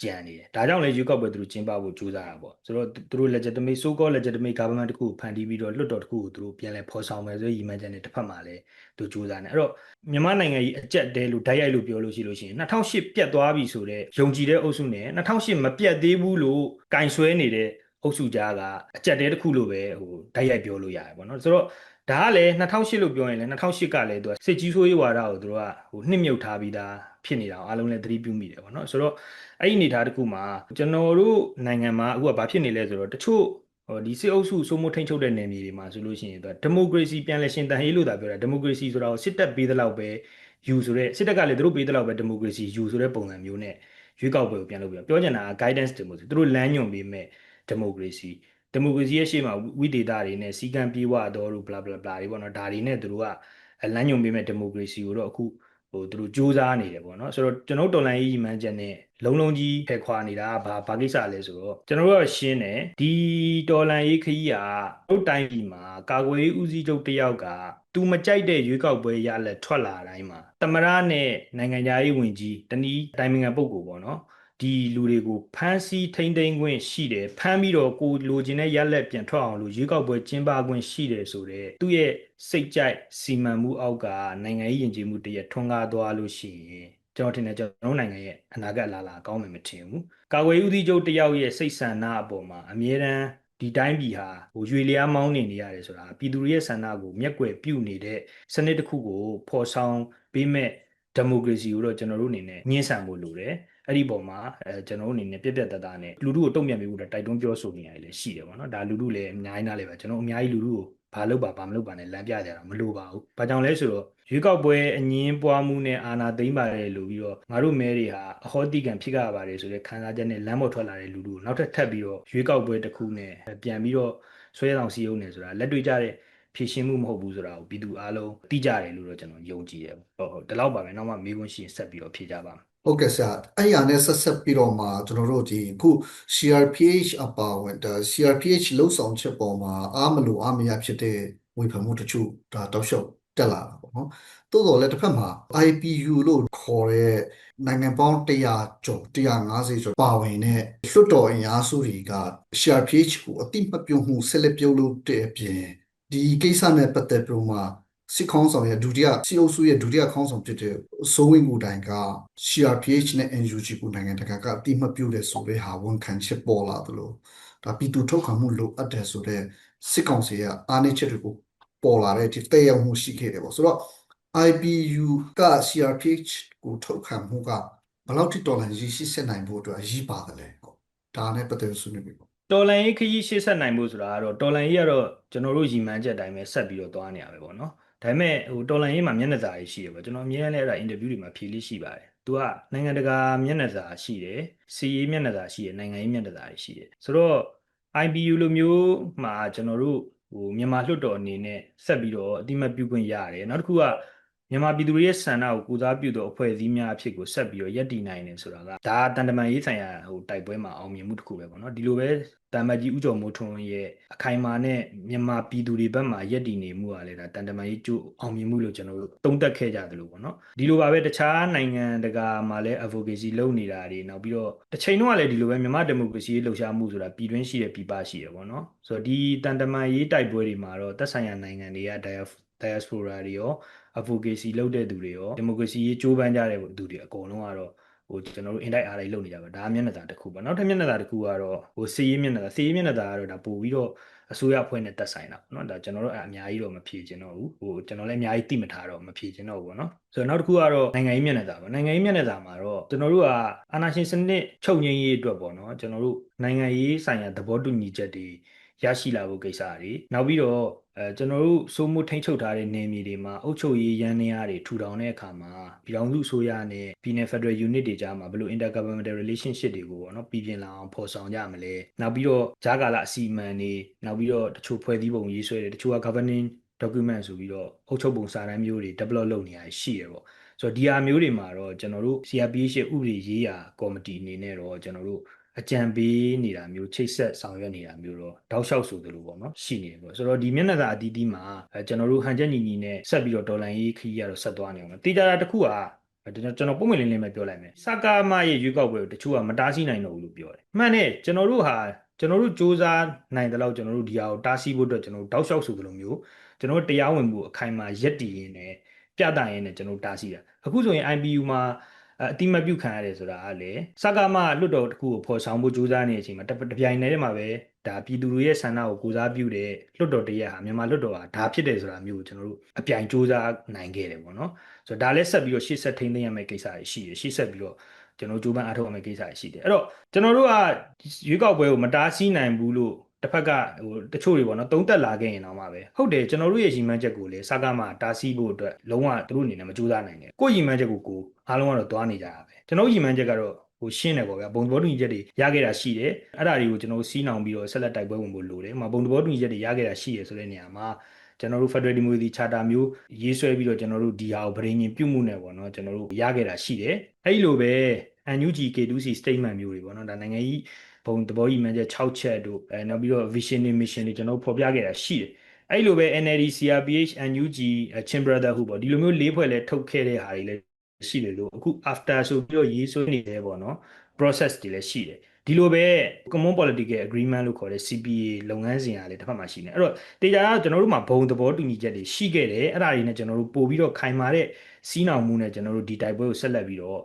ကြံနေတယ်ဒါကြောင့်လည်းရွေးကောက်ပွဲသူတို့ကျင်းပဖို့ကြိုးစားတာပေါ့ဆိုတော့သူတို့ legitimate so called legitimate government တခုကိုဖန်တီးပြီးတော့လွှတ်တော်တခုကိုသူတို့ပြန်လည်ဖော်ဆောင်မယ်ဆိုရည်မှန်းချက်နဲ့တစ်ဖက်မှာလည်းသူကြိုးစားနေအဲ့တော့မြန်မာနိုင်ငံကြီးအကြက်တဲလို့ဓာတ်ရိုက်လို့ပြောလို့ရှိလို့ရှိရင်2008ပြတ်သွားပြီဆိုတော့ယုံကြည်တဲ့အုပ်စုနဲ့2008မပြတ်သေးဘူးလို့ကင်ဆွဲနေတဲ့အုပ်စုကြားကအကြက်တဲတစ်ခုလို့ပဲဟိုဓာတ်ရိုက်ပြောလို့ရတယ်ပေါ့နော်ဆိုတော့ဒါကလည်း2008လို့ပြောရင်လည်း2008ကလည်းသူကစစ်ကြီးဆိုးရေးဝါဒကိုသူတို့ကဟိုနှစ်မြုပ်ထားပြီးသား ဖြစ်နေတာအားလုံးလည်းသတိပြုမိတယ်ပေါ့နော်ဆိုတော့အဲ့ဒီအနေအထားတစ်ခုမှာကျွန်တော်တို့နိုင်ငံမှာအခုကဘာဖြစ်နေလဲဆိုတော့တချို့ဟိုဒီစစ်အုပ်စုစိုးမိုးထိန်းချုပ်တဲ့နယ်မြေတွေမှာဆိုလို့ရှိရင်သူကဒီမိုကရေစီပြန်လည်ရှင်သန်ရေးလို့သာပြောတာဒီမိုကရေစီဆိုတာကိုစစ်တပ်ပေးတဲ့လောက်ပဲယူဆိုတဲ့စစ်တပ်ကလည်းသူတို့ပေးတဲ့လောက်ပဲဒီမိုကရေစီယူဆိုတဲ့ပုံစံမျိုးနဲ့ရွေးကောက်ပွဲကိုပြန်လုပ်ပြီးပြောချင်တာက guidance တင်လို့သူတို့လမ်းညွှန်ပေးမဲ့ဒီမိုကရေစီဒီမိုကရေစီရဲ့ရှေ့မှာဝိဒေတာတွေနဲ့စီကံပြေးဝတော်တို့ bla bla bla တွေပေါ့နော်ဒါတွေနဲ့သူတို့ကလမ်းညွှန်ပေးမဲ့ဒီမိုကရေစီကိုတော့အခုဟို သူတို့စူးစမ်းနေတယ်ပေါ့နော်ဆိုတော့ကျွန်တော်တော်လိုင်းရေးမှန်းချက်နဲ့လုံးလုံးကြီးဖယ်ခွာနေတာဘာဘာကိစ္စလဲဆိုတော့ကျွန်တော်တို့ကရှင်းတယ်ဒီတော်လိုင်းရေးခကြီးကတို့တိုင်းပြည်မှာကာကွယ်ရေးဦးစီးချုပ်တယောက်ကသူမကြိုက်တဲ့ရွေးကောက်ပွဲရလက်ထွက်လာတိုင်းမှာတမရနဲ့နိုင်ငံသားရေးဝန်ကြီးတနည်းတိုင်ပင်ခံပုဂ္ဂိုလ်ပေါ့နော် ဒီလူတွေကိုဖမ်းဆီးထိန်းသိမ်းခွင့်ရှိတယ်ဖမ်းပြီးတော့ကိုလိုချင်တဲ့ရက်လက်ပြန်ထွက်အောင်လို့ရွေးကောက်ပွဲကျင်းပခွင့်ရှိတယ်ဆိုတော့သူ့ရဲ့စိတ်ကြိုက်စီမံမှုအောက်ကနိုင်ငံရေးယဉ်ကျေးမှုတရက်ထွန်းကားသွားလို့ရှိရင်ကျွန်တော်ထင်တယ်ကျွန်တော်နိုင်ငံရဲ့အနာဂတ်လာလာကောင်းမယ်မထင်ဘူးကာကွယ်ဦးစီးချုပ်တယောက်ရဲ့စိတ်ဆန္ဒအပေါ်မှာအမြဲတမ်းဒီတိုင်းပြည်ဟာဟိုရွေလျားမောင်းနေနေရတယ်ဆိုတာပြည်သူရဲ့ဆန္ဒကိုမျက်ကွယ်ပြုနေတဲ့စနစ်တစ်ခုကိုဖော်ဆောင်ပေးမဲ့ဒီမိုကရေစီကိုတော့ကျွန်တော်တို့အနေနဲ့ညှင်းဆန်ဖို့လိုတယ် အဲ့ဒီပုံမှာအဲကျွန်တော်တို့အနေနဲ့ပြက်ပြက်တသားနဲ့လူထုကိုတုံ့ပြန်ပေးဖို့တိုက်တွန်းပြောဆိုနေရတယ်လည်းရှိတယ်ပေါ့နော်ဒါလူထုလည်းအများကြီးနားလဲပါကျွန်တော်အများကြီးလူထုကိုဘာလုပ်ပါဘာမလုပ်ပါနဲ့လမ်းပြကြတာမလိုပါဘူး။ဘာကြောင့်လဲဆိုတော့ရွေးကောက်ပွဲအငင်းပွားမှုနဲ့အာဏာသိမ်းပါတယ်လို့ပြီးတော့ငါတို့မဲတွေဟာအဟောတိကံဖြစ်ကြပါတယ်ဆိုတဲ့ခံစားချက်နဲ့လမ်းပေါ်ထွက်လာတဲ့လူထုကိုနောက်ထပ်ထပ်ပြီးတော့ရွေးကောက်ပွဲတစ်ခုနဲ့ပြန်ပြီးတော့ဆွဲဆောင်စည်းရုံးနေဆိုတာလက်တွေ့ကြတဲ့ဖြည့်ရှင်းမှုမဟုတ်ဘူးဆိုတာကိုပြည်သူအားလုံးသိကြတယ်လို့တော့ကျွန်တော်ယုံကြည်တယ်။ဟုတ်ဟုတ်ဒီလောက်ပါပဲ။နောက်မှမေးခွန်းရှိရင်ဆက်ပြီးတော့ဖြေကြပါမယ်။ ဟုတ်ကဲ့ဆရာအဲ့ရနဲ့ဆက်ဆက်ပြီးတော့မှကျွန်တော်တို့ဒီအခု CRPH အပါဝင်ဒါ CRPH လုံဆောင်ချက်ပေါ်မှာအားမလို့အားမရဖြစ်တဲ့ဝေဖန်မှုတချို့ဒါတောက်လျှောက်တက်လာတာပေါ့နော်တိုးတော်လည်းတစ်ဖက်မှာ IPU လို့ခေါ်တဲ့နိုင်ငံပေါင်း100ကျော်150ကျော်ပါဝင်တဲ့လွှတ်တော်အင်အားစုတွေက CRPH ကိုအတိမပြုံမှုဆက်လက်ပြုလုပ်တဲ့အပြင်ဒီကိစ္စနဲ့ပတ်သက်ပြီးမှ စစ်ခေါင်းဆောင်ရဲ့ဒုတိယစစ်အုပ်စုရဲ့ဒုတိယခေါင်းဆောင်ဖြစ်တဲ့စိုးဝင်းကိုတိုင်က CRPH နဲ့ NUG ကိုနိုင်ငံတကာကအတိမပြုတဲ့ဆိုတဲ့ဟာဝန်ခံချက်ပေါ်လာသလိုဒါပြည်သူထုတ်ခံမှုလိုအပ်တယ်ဆိုတဲ့စစ်ကောင်စီရဲ့အားနည်းချက်တွေကိုပေါ်လာတဲ့ဒီတည်ရောက်မှုရှိခဲ့တယ်ပေါ့ဆိုတော့ IPU က CRPH ကိုထုတ်ခံမှုကဘယ်လောက်ထိတော်လှန်ရေးရှိဆက်နိုင်ဖို့အတွက်အရေးပါတယ်လဲဟုတ်ဒါနဲ့ပတ်သက်ဆွေးနွေးပြီပေါ့တော်လန်ရေးခရီးရှေ့ဆက်နိုင်ဖို့ဆိုတာကတော့တော်လန်ရေးကတော့ကျွန်တော်တို့ရည်မှန်းချက်အတိုင်းပဲဆက်ပြီးတော့သွားနေရပဲပေါ့နော် ဒါပေမဲ့ဟိုတော်လန်ရေးမှာမျက်နှာစာတွေရှိရပေါ့ကျွန်တော်အမြဲတမ်းလည်းအဲ့ဒါအင်တာဗျူးတွေမှာဖြေလေးရှိပါတယ်သူကနိုင်ငံတကာမျက်နှာစာရှိတယ်စီရေးမျက်နှာစာရှိတယ်နိုင်ငံရေးမျက်နှာစာတွေရှိတယ်ဆိုတော့ IPU လိုမျိုးမှာကျွန်တော်တို့ဟိုမြန်မာလွှတ်တော်အနေနဲ့ဆက်ပြီးတော့အတိမတ်ပြုခွင့်ရတယ်နောက်တစ်ခုကမြန်မာပြည်သူတွေရဲ့ဆန္ဒကိုကုစားပြုသောအဖွဲ့အစည်းများအဖြစ်ကိုဆက်ပြီးတော့ယက်တည်နိုင်တယ်ဆိုတာကဒါတန်တမန်ရေးဆိုင်ရာဟိုတိုက်ပွဲမှာအောင်မြင်မှုတစ်ခုပဲပေါ့နော်ဒီလိုပဲ တမန်ကြီးဥကြုံမိုးထွန်းရဲ့အခိုင်အမာနဲ့မြန်မာပြည်သူတွေဘက်မှာယက်တည်နေမှုကလည်းဒါတန်တမန်ရေးကျိုးအောင်မြင်မှုလို့ကျွန်တော်တို့သုံးသပ်ခဲ့ကြတယ်လို့ပေါ့နော်ဒီလိုပါပဲတခြားနိုင်ငံတကာမှာလည်း advocacy လုပ်နေတာတွေနောက်ပြီးတော့တစ်ချိန်တော့လည်းဒီလိုပဲမြန်မာဒီမိုကရေစီရေးလှုပ်ရှားမှုဆိုတာပြည်တွင်းရှိတဲ့ပြည်ပရှိတယ်ပေါ့နော်ဆိုတော့ဒီတန်တမန်ရေးတိုက်ပွဲတွေမှာတော့သက်ဆိုင်ရာနိုင်ငံတွေက diaspora တွေရော advocacy လုပ်တဲ့သူတွေရောဒီမိုကရေစီရေးကြိုးပမ်းကြတဲ့သူတွေအကုန်လုံးကတော့ ဟိုကျွန်တော်တို့ indict အားတွေလုပ်နေကြပါဒါမျက်နှာသာတစ်ခုပါနောက်ထပ်မျက်နှာသာတစ်ခုကတော့ဟိုစီးရေးမျက်နှာသာစီးရေးမျက်နှာသာကတော့ဒါပို့ပြီးတော့အစိုးရအဖွဲ့နဲ့တက်ဆိုင်တာပေါ့နော်ဒါကျွန်တော်တို့အများကြီးတော့မဖြေချင်တော့ဘူးဟိုကျွန်တော်လည်းအများကြီးသိမထားတော့မဖြေချင်တော့ဘူးပေါ့နော်ဆိုတော့နောက်တစ်ခုကတော့နိုင်ငံရေးမျက်နှာသာပေါ့နိုင်ငံရေးမျက်နှာသာမှာတော့ကျွန်တော်တို့ကအာဏာရှင်စနစ်ချုပ်ငြိမ်းရေးအတွက်ပေါ့နော်ကျွန်တော်တို့နိုင်ငံရေးဆိုင်ရာသဘောတူညီချက်တွေ ရရှိလာဖို့ကိစ္စတွေနောက်ပြီးတော့အဲကျွန်တော်တို့စိုးမိုးထိန်းချုပ်ထားတဲ့နယ်မြေတွေမှာအုပ်ချုပ်ရေးရန်နေရတွေထူထောင်တဲ့အခါမှာပြည်ထောင်စုအစိုးရနဲ့ပြည်နယ် Federal Unit တွေကြားမှာဘယ်လို intergovernmental relationship တွေကိုပေါ့နော်ပြည်ပြင်လာအောင်ဖော်ဆောင်ကြမလဲနောက်ပြီးတော့ဂျာကာလာအစီအမံတွေနောက်ပြီးတော့တချို့ဖွဲ့စည်းပုံရေးဆွဲတယ်တချို့က governing document ဆိုပြီးတော့အုပ်ချုပ်ပုံစာတမ်းမျိုးတွေ develop လုပ်နေရရှိရပေါ့ဆိုတော့ဒီဟာမျိုးတွေမှာတော့ကျွန်တော်တို့ CRPH ရဲ့ဥပဒေရေးရာကော်မတီအနေနဲ့တော့ကျွန်တော်တို့ အကြံပေးနေတာမျိုးချိတ်ဆက်ဆောင်ရွက်နေတာမျိုးတော့တောက်လျှောက်ဆိုသလိုပေါ့နော်ရှိနေတယ်ပေါ့ဆိုတော့ဒီမျက်နှာသာအတီးတီးမှာအဲကျွန်တော်တို့ဟန်ချက်ညီညီနဲ့ဆက်ပြီးတော့ဒေါ်လာရေးခရီးရတော့ဆက်သွားနေအောင်တေချာတာတစ်ခုကကျွန်တော်ကျွန်တော်ပုံမှန်လင်းလင်းပဲပြောလိုက်မယ်စကားမရဲ့ရွေးကောက်ပွဲကိုတချို့ကမတားဆီးနိုင်တော့ဘူးလို့ပြောတယ်မှန်တယ်ကျွန်တော်တို့ဟာကျွန်တော်တို့စ조사နိုင်တဲ့လောက်ကျွန်တော်တို့ဒီဟာကိုတားဆီးဖို့အတွက်ကျွန်တော်တို့တောက်လျှောက်ဆိုသလိုမျိုးကျွန်တော်တို့တရားဝင်မှုအခိုင်အမာရက်တည်ရင်းနဲ့ပြတာရင်းနဲ့ကျွန်တော်တို့တားဆီးတာအခုဆိုရင် IPU မှာ အတိမပြုတ်ခံရတယ်ဆိုတာကလေစကားမလွတ်တော်တစ်ခုကိုဖော်ဆောင်ဖို့ကြိုးစားနေတဲ့အချိန်မှာတပြိုင်တည်းမှာပဲဒါပြည်သူတွေရဲ့ဆန္ဒကိုကိုစားပြုတဲ့လွတ်တော်တရက်ဟာမြန်မာလွတ်တော်ဟာဒါဖြစ်တယ်ဆိုတာမျိုးကိုကျွန်တော်တို့အပြိုင်ကြိုးစားနိုင်ခဲ့တယ်ပေါ့နော်ဆိုတော့ဒါလည်းဆက်ပြီးတော့ရှေ့ဆက်ထိန်းသိမ်းရမယ့်ကိစ္စတွေရှိတယ်ရှေ့ဆက်ပြီးတော့ကျွန်တော်ကြိုးပမ်းအားထုတ်ရမယ့်ကိစ္စတွေရှိတယ်အဲ့တော့ကျွန်တော်တို့ကရွေးကောက်ပွဲကိုမတားဆီးနိုင်ဘူးလို့ တစ်ဖက်ကဟိုတချို့တွေပေါ့နော်သုံးသက်လာခဲ့ရင်တော့မှပဲဟုတ်တယ်ကျွန်တော်တို့ရဲ့ရည်မှန်းချက်ကိုလည်းစကားမှတားဆီးဖို့အတွက်လုံးဝသူတို့အနေနဲ့မကြိုးစားနိုင်တယ်ကိုယ့်ရည်မှန်းချက်ကိုကိုအားလုံးကတော့သွားနေကြတာပဲကျွန်တော်ရည်မှန်းချက်ကတော့ဟိုရှင်းတယ်ပေါ့ဗျာဘုံသဘောတူညီချက်တွေရခဲ့တာရှိတယ်အဲ့ဒါတွေကိုကျွန်တော်စီးနှောင်ပြီးတော့ဆက်လက်တိုက်ပွဲဝင်ဖို့လိုတယ်။မှာဘုံသဘောတူညီချက်တွေရခဲ့တာရှိရဆိုတဲ့နေရာမှာကျွန်တော်တို့ Federal Democracy Charter မျိုးရေးဆွဲပြီးတော့ကျွန်တော်တို့ဒီဟာကိုဗရင်ရင်ပြုတ်မှုနဲ့ပေါ့နော်ကျွန်တော်တို့ရခဲ့တာရှိတယ်။အဲ့လိုပဲ NUG K2C statement မျိုးတွေပေါ့နော်ဒါနိုင်ငံကြီး ဘုံသဘောကြီးမှန်ချက်6ချက်တို့အဲနောက်ပြီးတော့ vision တွေ mission တွေကျွန်တော်ဖော်ပြခဲ့တာရှိတယ်။အဲ့လိုပဲ NLD CRPH NUG Chin Brotherhood ပေါ့ဒီလိုမျိုးလေးဖွဲ့လဲထုတ်ခဲ့တဲ့ဟာတွေလည်းရှိတယ်လို့အခု after ဆိုပြီးတော့ရေးဆွဲနေတယ်ပေါ့နော် process တွေလည်းရှိတယ်ဒီလိုပဲ common political agreement လို့ခေါ်တဲ့ CPA လုပ်ငန်းစဉ်အားလည်းတစ်ဖက်မှာရှိနေအဲ့တော့တေချာကကျွန်တော်တို့မှာဘုံသဘောတူညီချက်တွေရှိခဲ့တယ်အဲ့ဒါတွေနဲ့ကျွန်တော်တို့ပို့ပြီးတော့ခိုင်မာတဲ့စီးနှောင်မှုနဲ့ကျွန်တော်တို့ဒီတိုက်ပွဲကိုဆက်လက်ပြီးတော့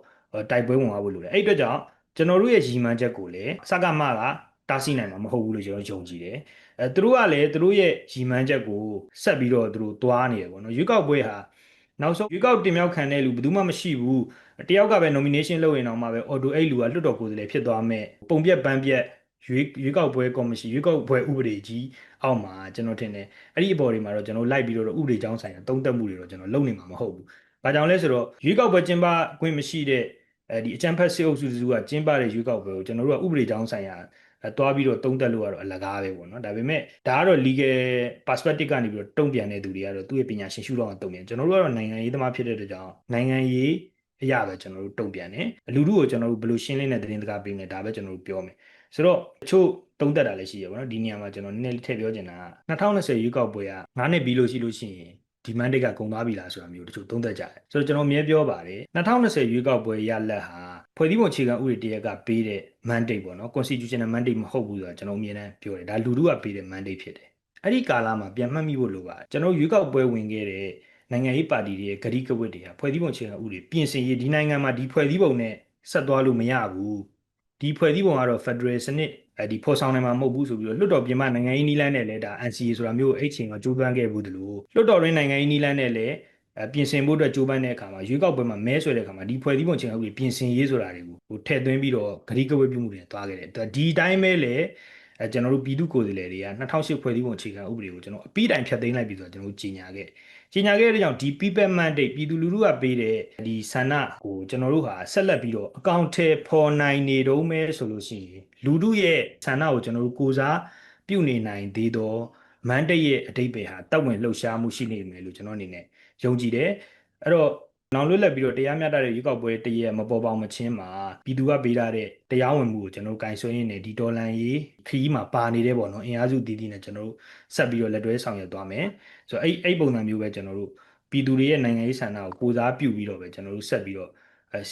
တိုက်ပွဲဝင်သွားဖို့လိုတယ်အဲ့အတွက်ကြောင့် ကျွန်တော်တို့ရဲ့ရည်မှန်းချက်ကိုလည်းစကမကတားဆီးနိုင်မှာမဟုတ်ဘူးလို့ကျွန်တော်ယုံကြည်တယ်အဲသူတို့ကလည်းသူတို့ရဲ့ရည်မှန်းချက်ကိုဆက်ပြီးတော့သူတို့သွားနေတယ်ပေါ့နော်ရွေးကောက်ပွဲဟာနောက်ဆုံးရွေးကောက်တင်မြှောက်ခံတဲ့လူဘယ်သူမှမရှိဘူးတယောက်ကပဲ nomination လုပ်ရင်တော့မှပဲ auto အဲ့လူကလွတ်တော်ကိုယ်စားလှယ်ဖြစ်သွားမဲ့ပုံပြက်ပန်းပြက်ရွေးရွေးကောက်ပွဲကော်မရှင်ရွေးကောက်ပွဲဥပဒေကြီးအောက်မှာကျွန်တော်ထင်တယ်အဲ့ဒီအပေါ်တွေမှာတော့ကျွန်တော်လိုက်ပြီးတော့ဥပဒေကြောင်းဆိုင်ရာတုံးတက်မှုတွေတော့ကျွန်တော်လုပ်နေမှာမဟုတ်ဘူး။ဘာကြောင့်လဲဆိုတော့ရွေးကောက်ပွဲကျင်းပခွင့်မရှိတဲ့ အဲဒီအကြံဖက်စစ်အုပ်စုစုကကျင်းပတဲ့ရွေးကောက်ပွဲကိုကျွန်တော်တို့ကဥပဒေကြောင်းဆိုင်ရာအဲတွားပြီးတော့တုံးတက်လို့ကတော့အလကားပဲပေါ့နော်ဒါပေမဲ့ဒါကတော့ legal perspective ကနေပြီးတော့တုံ့ပြန်တဲ့သူတွေကတော့သူ့ရဲ့ပညာရှင်ရှုထောင့်ကတုံ့ပြန်ကျွန်တော်တို့ကတော့နိုင်ငံရေးသမားဖြစ်တဲ့အတွက်ကြောင့်နိုင်ငံရေးအရာပဲကျွန်တော်တို့တုံ့ပြန်တယ်လူလူကိုကျွန်တော်တို့ဘယ်လိုရှင်းလင်းတဲ့သတင်းစကားပေးနေဒါပဲကျွန်တော်တို့ပြောမယ်ဆိုတော့တချို့တုံးတက်တာလည်းရှိရပါတော့ဒီနေရာမှာကျွန်တော်နည်းနည်းလေးထည့်ပြောချင်တာက2020ရွေးကောက်ပွဲက9နှစ်ပြီးလို့ရှိလို့ရှိရင် ဒီမန်ဒိတ်ကကုန်သွားပြီလားဆိုတာမျိုးတချို့သုံးသပ်ကြတယ်ဆိုတော့ကျွန်တော်မြဲပြောပါတယ်2020ရွေးကောက်ပွဲရလက်ဟာဖွဲ့စည်းပုံအခြေခံဥပဒေတရက်ကပေးတဲ့ mandate ပေါ့နော် constitutional mandate မဟုတ်ဘူးဆိုတာကျွန်တော်အမြဲတမ်းပြောတယ်ဒါလူထုကပေးတဲ့ mandate ဖြစ်တယ်အဲ့ဒီကာလမှာပြန်မှတ်မိဖို့လိုပါတယ်ကျွန်တော်ရွေးကောက်ပွဲဝင်ခဲ့တဲ့နိုင်ငံရေးပါတီတွေရဲ့ဂရိကဝတ်တွေဟာဖွဲ့စည်းပုံအခြေခံဥပဒေပြင်ဆင်ရေးဒီနိုင်ငံမှာဒီဖွဲ့စည်းပုံနဲ့ဆက်သွားလို့မရဘူးဒီဖွဲ့စည်းပုံကတော့ Federal စနစ် အဲဒီဖော်ဆောင်နိုင်မှာမဟုတ်ဘူးဆိုပြီးတော့လွှတ်တော်ပြင်ပနိုင်ငံရေးနီးလန်းနဲ့လည်းဒါ NCA ဆိုတာမျိုးအဲ့ချိန်ကကြိုးပမ်းခဲ့ဘူးတလို့လွှတ်တော်ရင်းနိုင်ငံရေးနီးလန်းနဲ့လည်းပြင်ဆင်ဖို့အတွက်ကြိုးပမ်းတဲ့အခါမှာရွေးကောက်ပွဲမှာမဲဆွယ်တဲ့အခါမှာဒီဖွဲ့စည်းပုံချိန်ဥပဒေပြင်ဆင်ရေးဆိုတာတွေကိုဟိုထည့်သွင်းပြီးတော့ဂရိကဝတ်ပြုမှုတွေသွားခဲ့တယ်ဒီအတိုင်းပဲလေအဲကျွန်တော်တို့ပြည်သူကိုယ်စားလှယ်တွေက2008ဖွဲ့စည်းပုံအခြေခံဥပဒေကိုကျွန်တော်အပြီးတိုင်ဖျက်သိမ်းလိုက်ပြီဆိုတော့ကျွန်တော်တို့ကြီးညာခဲ့ ကြီးညာခဲ့တဲ့ကြောင့်ဒီ people mandate ပြည်သူလူထုကပေးတဲ့ဒီဆန္ဒကိုကျွန်တော်တို့ဟာဆက်လက်ပြီးတော့အကောင့်ထဲပေါ်နိုင်နေတော့မဲဆိုလို့ရှိရင်လူထုရဲ့ဆန္ဒကိုကျွန်တော်တို့ကိုစားပြုနေနိုင်သေးတော့ mandate ရဲ့အတိတ်ပဲဟာတောက်ဝင်လှုပ်ရှားမှုရှိနေမယ်လို့ကျွန်တော်အနေနဲ့ယုံကြည်တယ်အဲ့တော့ နောင်လွတ်လပ်ပြီးတော့တရားမျှတတဲ့ရွေးကောက်ပွဲတရမပေါ်ပေါက်မချင်းမှာပြည်သူကပေးထားတဲ့တရားဝင်မှုကိုကျွန်တော်ကင်ဆွဲရင်းနဲ့ဒီဒေါ်လန်ရေးခရီးမှာပါနေတယ်ပေါ့နော်အင်အားစုတည်တည်နဲ့ကျွန်တော်တို့ဆက်ပြီးတော့လက်တွဲဆောင်ရွက်သွားမယ်ဆိုတော့အဲ့အဲ့ပုံစံမျိုးပဲကျွန်တော်တို့ပြည်သူတွေရဲ့နိုင်ငံရေးဆန္ဒကိုကိုစားပြုပြီးတော့ပဲကျွန်တော်တို့ဆက်ပြီးတော့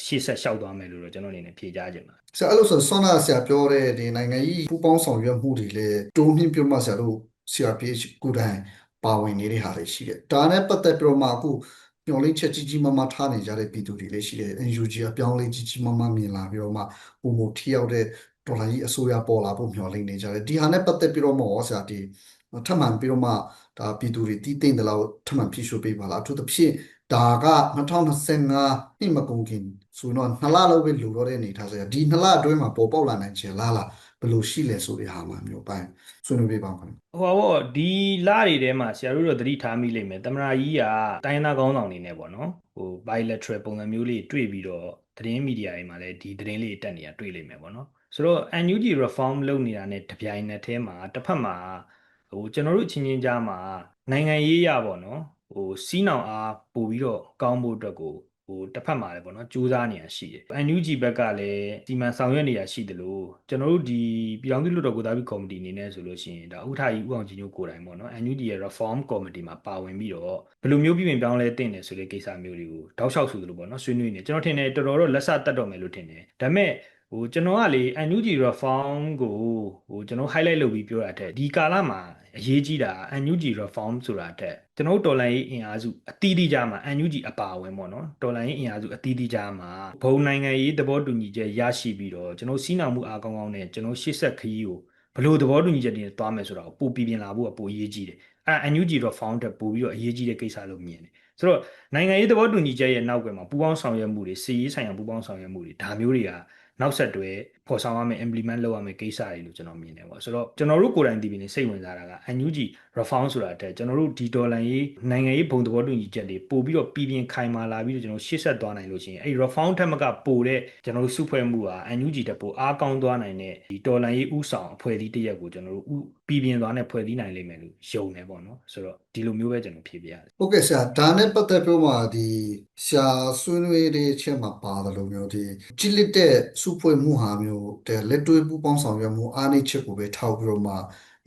ရှေ့ဆက်လျှောက်သွားမယ်လို့တော့ကျွန်တော်အနေနဲ့ဖြေကြားခြင်းပါဆရာအဲ့လိုဆိုဆွမ်းနာဆရာပြောတဲ့ဒီနိုင်ငံရေးပူးပေါင်းဆောင်ရွက်မှုတွေလည်းတိုးမြင့်ပြမှဆရာတို့ CRPH ကိုယ်တိုင်ပါဝင်နေတဲ့ဟာတွေရှိတယ်ဒါနဲ့ပတ်သက်ပြီးတော့မှအခု ညှော်လင်းချက်ကြီးကြီးမားမားထားနေကြတဲ့ပြည်သူတွေလည်းရှိတယ် NUG အပြောင်းလဲကြီးကြီးမားမားမြင်လာပြီးတော့မှပုံမထီရောက်တဲ့ဒေါ်လာကြီးအစိုးရပေါ်လာဖို့မျှော်လင့်နေကြတယ်ဒီဟာနဲ့ပတ်သက်ပြီးတော့မှဟောဆရာဒီထပ်မံပြီးတော့မှဒါပြည်သူတွေတည်သိမ့်တယ်လို့ထပ်မံဖြည့်ရှင်းပေးပါလားအထူးသဖြင့်ဒါက2025နှစ်မကုန်ခင်ဆိုတော့နှစ်လလောက်ပဲလိုတော့တဲ့အနေထားဆိုရဒီနှစ်လအတွင်းမှာပေါ်ပေါက်လာနိုင်ချင်လားလား ဘယ်လိုရှိလဲဆိုတဲ့ဟာမှမျိုးပိုင်းဆွေးနွေးပေးပါခင်ဗျဟိုဘောဒီလတွေထဲမှာဆရာတို့တော့သတိထားမိလိမ့်မယ်တမနာကြီးကတိုင်းသားကောင်းဆောင်နေနေပေါ့နော်ဟို bilateral ပုံစံမျိုးလေးတွေ့ပြီးတော့သတင်းမီဒီယာတွေမှာလည်းဒီသတင်းလေးတက်နေတာတွေ့လိမ့်မယ်ပေါ့နော်ဆိုတော့ NUG reform လုပ်နေတာ ਨੇ တပြိုင်နက်တည်းမှာတစ်ဖက်မှာဟိုကျွန်တော်တို့ချင်းချင်းကြားမှာနိုင်ငံရေးရပေါ့နော်ဟိုစီးနောင်အားပို့ပြီးတော့ကောင်းဖို့အတွက်ကို ဟဟိုတစ်ဖက်မှာလည်းပေါ့နော်စူးစမ်းနေတာရှိတယ်။ NUG ဘက်ကလည်းဒီမှာဆောင်ရွက်နေတာရှိတယ်လို့ကျွန်တော်တို့ဒီပြည်ထောင်စုလွှတ်တော်ကိုသားပြီးကော်မတီအနေနဲ့ဆိုလို့ရှိရင်ဒါဥထာကြီးဥအောင်ကြီးညိုကိုယ်တိုင်ပေါ့နော် NUG ရဲ့ reform committee မှာပါဝင်ပြီးတော့ဘယ်လိုမျိုးပြည်ပြင်ပြောင်းလဲတင်တယ်ဆိုတဲ့ကိစ္စမျိုးတွေကိုတောက်လျှောက်ဆိုသလိုပေါ့နော်ဆွေးနွေးနေကျွန်တော်ထင်တယ်တော်တော်တော့လက်စတတ်တော့မယ်လို့ထင်တယ်ဒါပေမဲ့ဟိုကျွန်တော်ကလေ NUG reform ကိုဟိုကျွန်တော် highlight လုပ်ပြီးပြောတာတဲ့ဒီကာလမှာ အရေးကြီးတာ NUG reform ဆိုတာတဲ့ကျွန်တော်တော်လိုင်းရေးအင်အားစုအတီးတီးကြမှာ NUG အပါအဝင်ပေါ့နော်တော်လိုင်းရေးအင်အားစုအတီးတီးကြမှာဘုံနိုင်ငံရေးသဘောတူညီချက်ရရှိပြီးတော့ကျွန်တော်စီးနာမှုအားကောင်းကောင်းနဲ့ကျွန်တော်ရှေ့ဆက်ခရီးကိုဘလို့သဘောတူညီချက်တွေနဲ့တွားမယ်ဆိုတာကိုပိုပြပြင်လာဖို့ကပိုအရေးကြီးတယ်အဲ NUG reform တက်ပိုပြီးတော့အရေးကြီးတဲ့ကိစ္စလို့မြင်တယ်ဆိုတော့နိုင်ငံရေးသဘောတူညီချက်ရဲ့နောက်ကွယ်မှာပူးပေါင်းဆောင်ရွက်မှုတွေစီရေးဆိုင်ရာပူးပေါင်းဆောင်ရွက်မှုတွေဒါမျိုးတွေကနောက်ဆက်တွဲ ဖော်ဆောင်ရမယ် implement လုပ်ရမယ်ကိစ္စတွေလို့ကျွန်တော်မြင်တယ်ပေါ့ဆိုတော့ကျွန်တော်တို့ကိုယ်တိုင်ဒီပင်စိတ်ဝင်စားတာက NUG reform ဆိုတာတဲ့ကျွန်တော်တို့ဒီဒေါ်လာရေးနိုင်ငံရေးဘုံသဘောတူညီချက်တွေပို့ပြီးတော့ပြည်ပြင်ခိုင်မာလာပြီးတော့ကျွန်တော်ရှေ့ဆက်သွားနိုင်လို့ရှိရင်အဲ့ reform ထက်မကပိုတဲ့ကျွန်တော်တို့စုဖွဲ့မှုဟာ NUG တက်ပိုအားကောင်းသွားနိုင်တဲ့ဒီဒေါ်လာရေးဥဆောင်အဖွဲ့အစည်းတစ်ရက်ကိုကျွန်တော်တို့ပြည်ပြင်သွားနဲ့ဖွဲ့စည်းနိုင်လိမ့်မယ်လို့ယုံတယ်ပေါ့နော်ဆိုတော့ဒီလိုမျိုးပဲကျွန်တော်ဖြေပြရတယ်ဟုတ်ကဲ့ဆရာဒါနဲ့ပတ်သက်ပြောမှာဒီဆရာဆွေးနွေးတဲ့အချက်မှာပါတယ်လို့မျိုးဒီကြည်လက်တဲ့စုဖွဲ့မှုဟာမျိုးတဲ့လက်တွေ့ပူးပေါင်းဆောင်ရွက်မှုအားနည်းချက်ကိုပဲထောက်ပြီးတော့မှ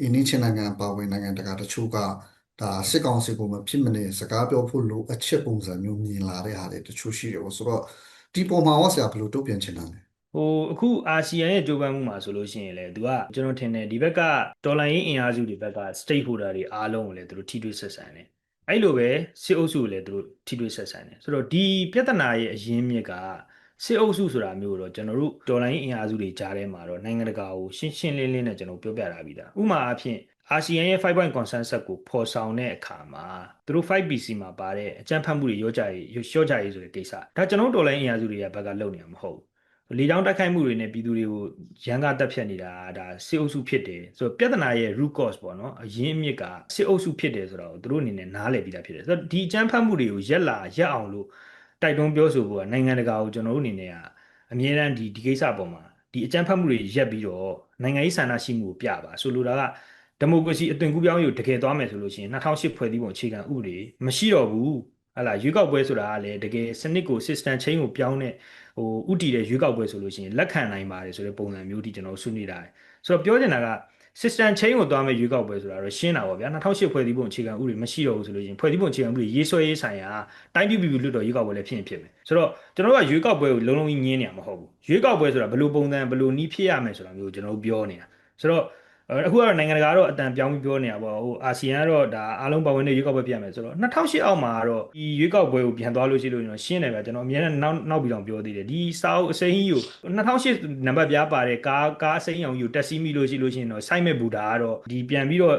အင်းချင်းနိုင်ငံပါဝင်နိုင်ငံတကာတချို့ကဒါစစ်ကောင်စီကိုမဖြစ်မနေစကားပြောဖို့လိုအချက်ပုံစံမျိုးမြင်လာတဲ့ဟာတွေတချို့ရှိတယ်ပေါ့ဆိုတော့ဒီပုံမှာရောဆရာဘယ်လိုတုံ့ပြန်ချင်တာလဲဟိုအခုအာဆီယံရဲ့ကြိုးပမ်းမှုမှာဆိုလို့ရှိရင်လေသူကကျွန်တော်ထင်တယ်ဒီဘက်ကဒေါ်လာရင်းအင်အားစုတွေဘက်က stakeholder တွေအားလုံးကိုလည်းသူတို့ထိတွေ့ဆက်ဆံတယ်အဲ့လိုပဲစစ်အုပ်စုကိုလည်းသူတို့ထိတွေ့ဆက်ဆံတယ်ဆိုတော့ဒီပြဿနာရဲ့အရင်းမြစ်က စစ်အုပ်စုဆိုတာမျိုးတော့ကျွန်တော်တို့ဒေါ်လာရင်းအင်အားစုတွေကြားထဲမှာတော့နိုင်ငံတကာကိုရှင်းရှင်းလင်းလင်းနဲ့ကျွန်တော်ပြောပြတာပြီးသားဥပမာအဖြစ်အာဆီယံရဲ့5 point consensus ကိုဖော်ဆောင်တဲ့အခါမှာသူတို့ 5PC မှာပါတဲ့အကြမ်းဖက်မှုတွေရောကြရေးရောကြရေးဆိုတဲ့ကိစ္စဒါကျွန်တော်တို့ဒေါ်လာရင်းအင်အားစုတွေကဘက်ကလုပ်နေတာမဟုတ်ဘူးလေကြောင်းတိုက်ခိုက်မှုတွေနဲ့ပြည်သူတွေကိုရန်ကတက်ဖြတ်နေတာဒါစစ်အုပ်စုဖြစ်တယ်ဆိုတော့ပြဿနာရဲ့ root cause ပေါ့နော်အရင်းအမြစ်ကစစ်အုပ်စုဖြစ်တယ်ဆိုတော့သူတို့အနေနဲ့နားလည်ပြီးသားဖြစ်တယ်ဆိုတော့ဒီအကြမ်းဖက်မှုတွေကိုရက်လာရက်အောင်လို့ တိုက်တွန်းပြောဆိုဖို့ကနိုင်ငံတကာကိုကျွန်တော်တို့အနေနဲ့ကအမြဲတမ်းဒီဒီကိစ္စပေါ်မှာဒီအကြမ်းဖက်မှုတွေရက်ပြီးတော့နိုင်ငံရေးဆန္ဒရှိမှုကိုပြပါဆိုလိုတာကဒီမိုကရေစီအသွင်ကူးပြောင်းရေးကိုတကယ်သွားမယ်ဆိုလို့ရှိရင်2008ဖွဲ့စည်းပုံအခြေခံဥပဒေမရှိတော့ဘူးဟလာရွေးကောက်ပွဲဆိုတာကလည်းတကယ်စနစ်ကို system change ကိုပြောင်းတဲ့ဟိုဥတီတဲ့ရွေးကောက်ပွဲဆိုလို့ရှိရင်လက်ခံနိုင်ပါတယ်ဆိုတဲ့ပုံစံမျိုးထိကျွန်တော်ဆွေးနွေးတာတယ်ဆိုတော့ပြောချင်တာက system change ကိုသွားမဲ့ရွေးကောက်ပွဲဆိုတာတော့ရှင်းတာပေါ့ဗျာ2008ဖွဲ့စည်းပုံအခြေခံဥပဒေမရှိတော့ဘူးဆိုလို့ရှိရင်ဖွဲ့စည်းပုံအခြေခံဥပဒေရေးဆွဲရေးဆိုင်ရာတိုင်းပြည်ပြည်လွတ်တော်ရွေးကောက်ပွဲလည်းဖြစ်ရင်ဖြစ်မယ်ဆိုတော့ကျွန်တော်တို့ကရွေးကောက်ပွဲကိုလုံးလုံးကြီးညင်းနေမှာမဟုတ်ဘူးရွေးကောက်ပွဲဆိုတာဘယ်လိုပုံစံဘယ်လိုနည်းဖြစ်ရမယ်ဆိုတာမျိုးကျွန်တော်တို့ပြောနေတာဆိုတော့ အခုကတော့နိုင်ငံတကာကတော့အတန်ပြောင်းပြီးပြောနေတာပေါ့ဟိုအာဆီယံကတော့ဒါအားလုံးပါဝင်တဲ့ရွေးကောက်ပွဲပြရမယ်ဆိုတော့2008အောက်မှာကတော့ဒီရွေးကောက်ပွဲကိုပြန်သွားလို့ရှိလို့ကျွန်တော်ရှင်းတယ်ဗျာကျွန်တော်အများနဲ့နောက်နောက်ပြီးတော့ပြောသေးတယ်ဒီစာအုပ်အစိမ်းကြီးကို2008နံပါတ်ပြားပါတဲ့ကားကားအစိမ်းအောင်ကြီးကိုတက်စီးမိလို့ရှိလို့ရှိရင်တော့စိုက်မဲ့ဘူတာကတော့ဒီပြန်ပြီးတော့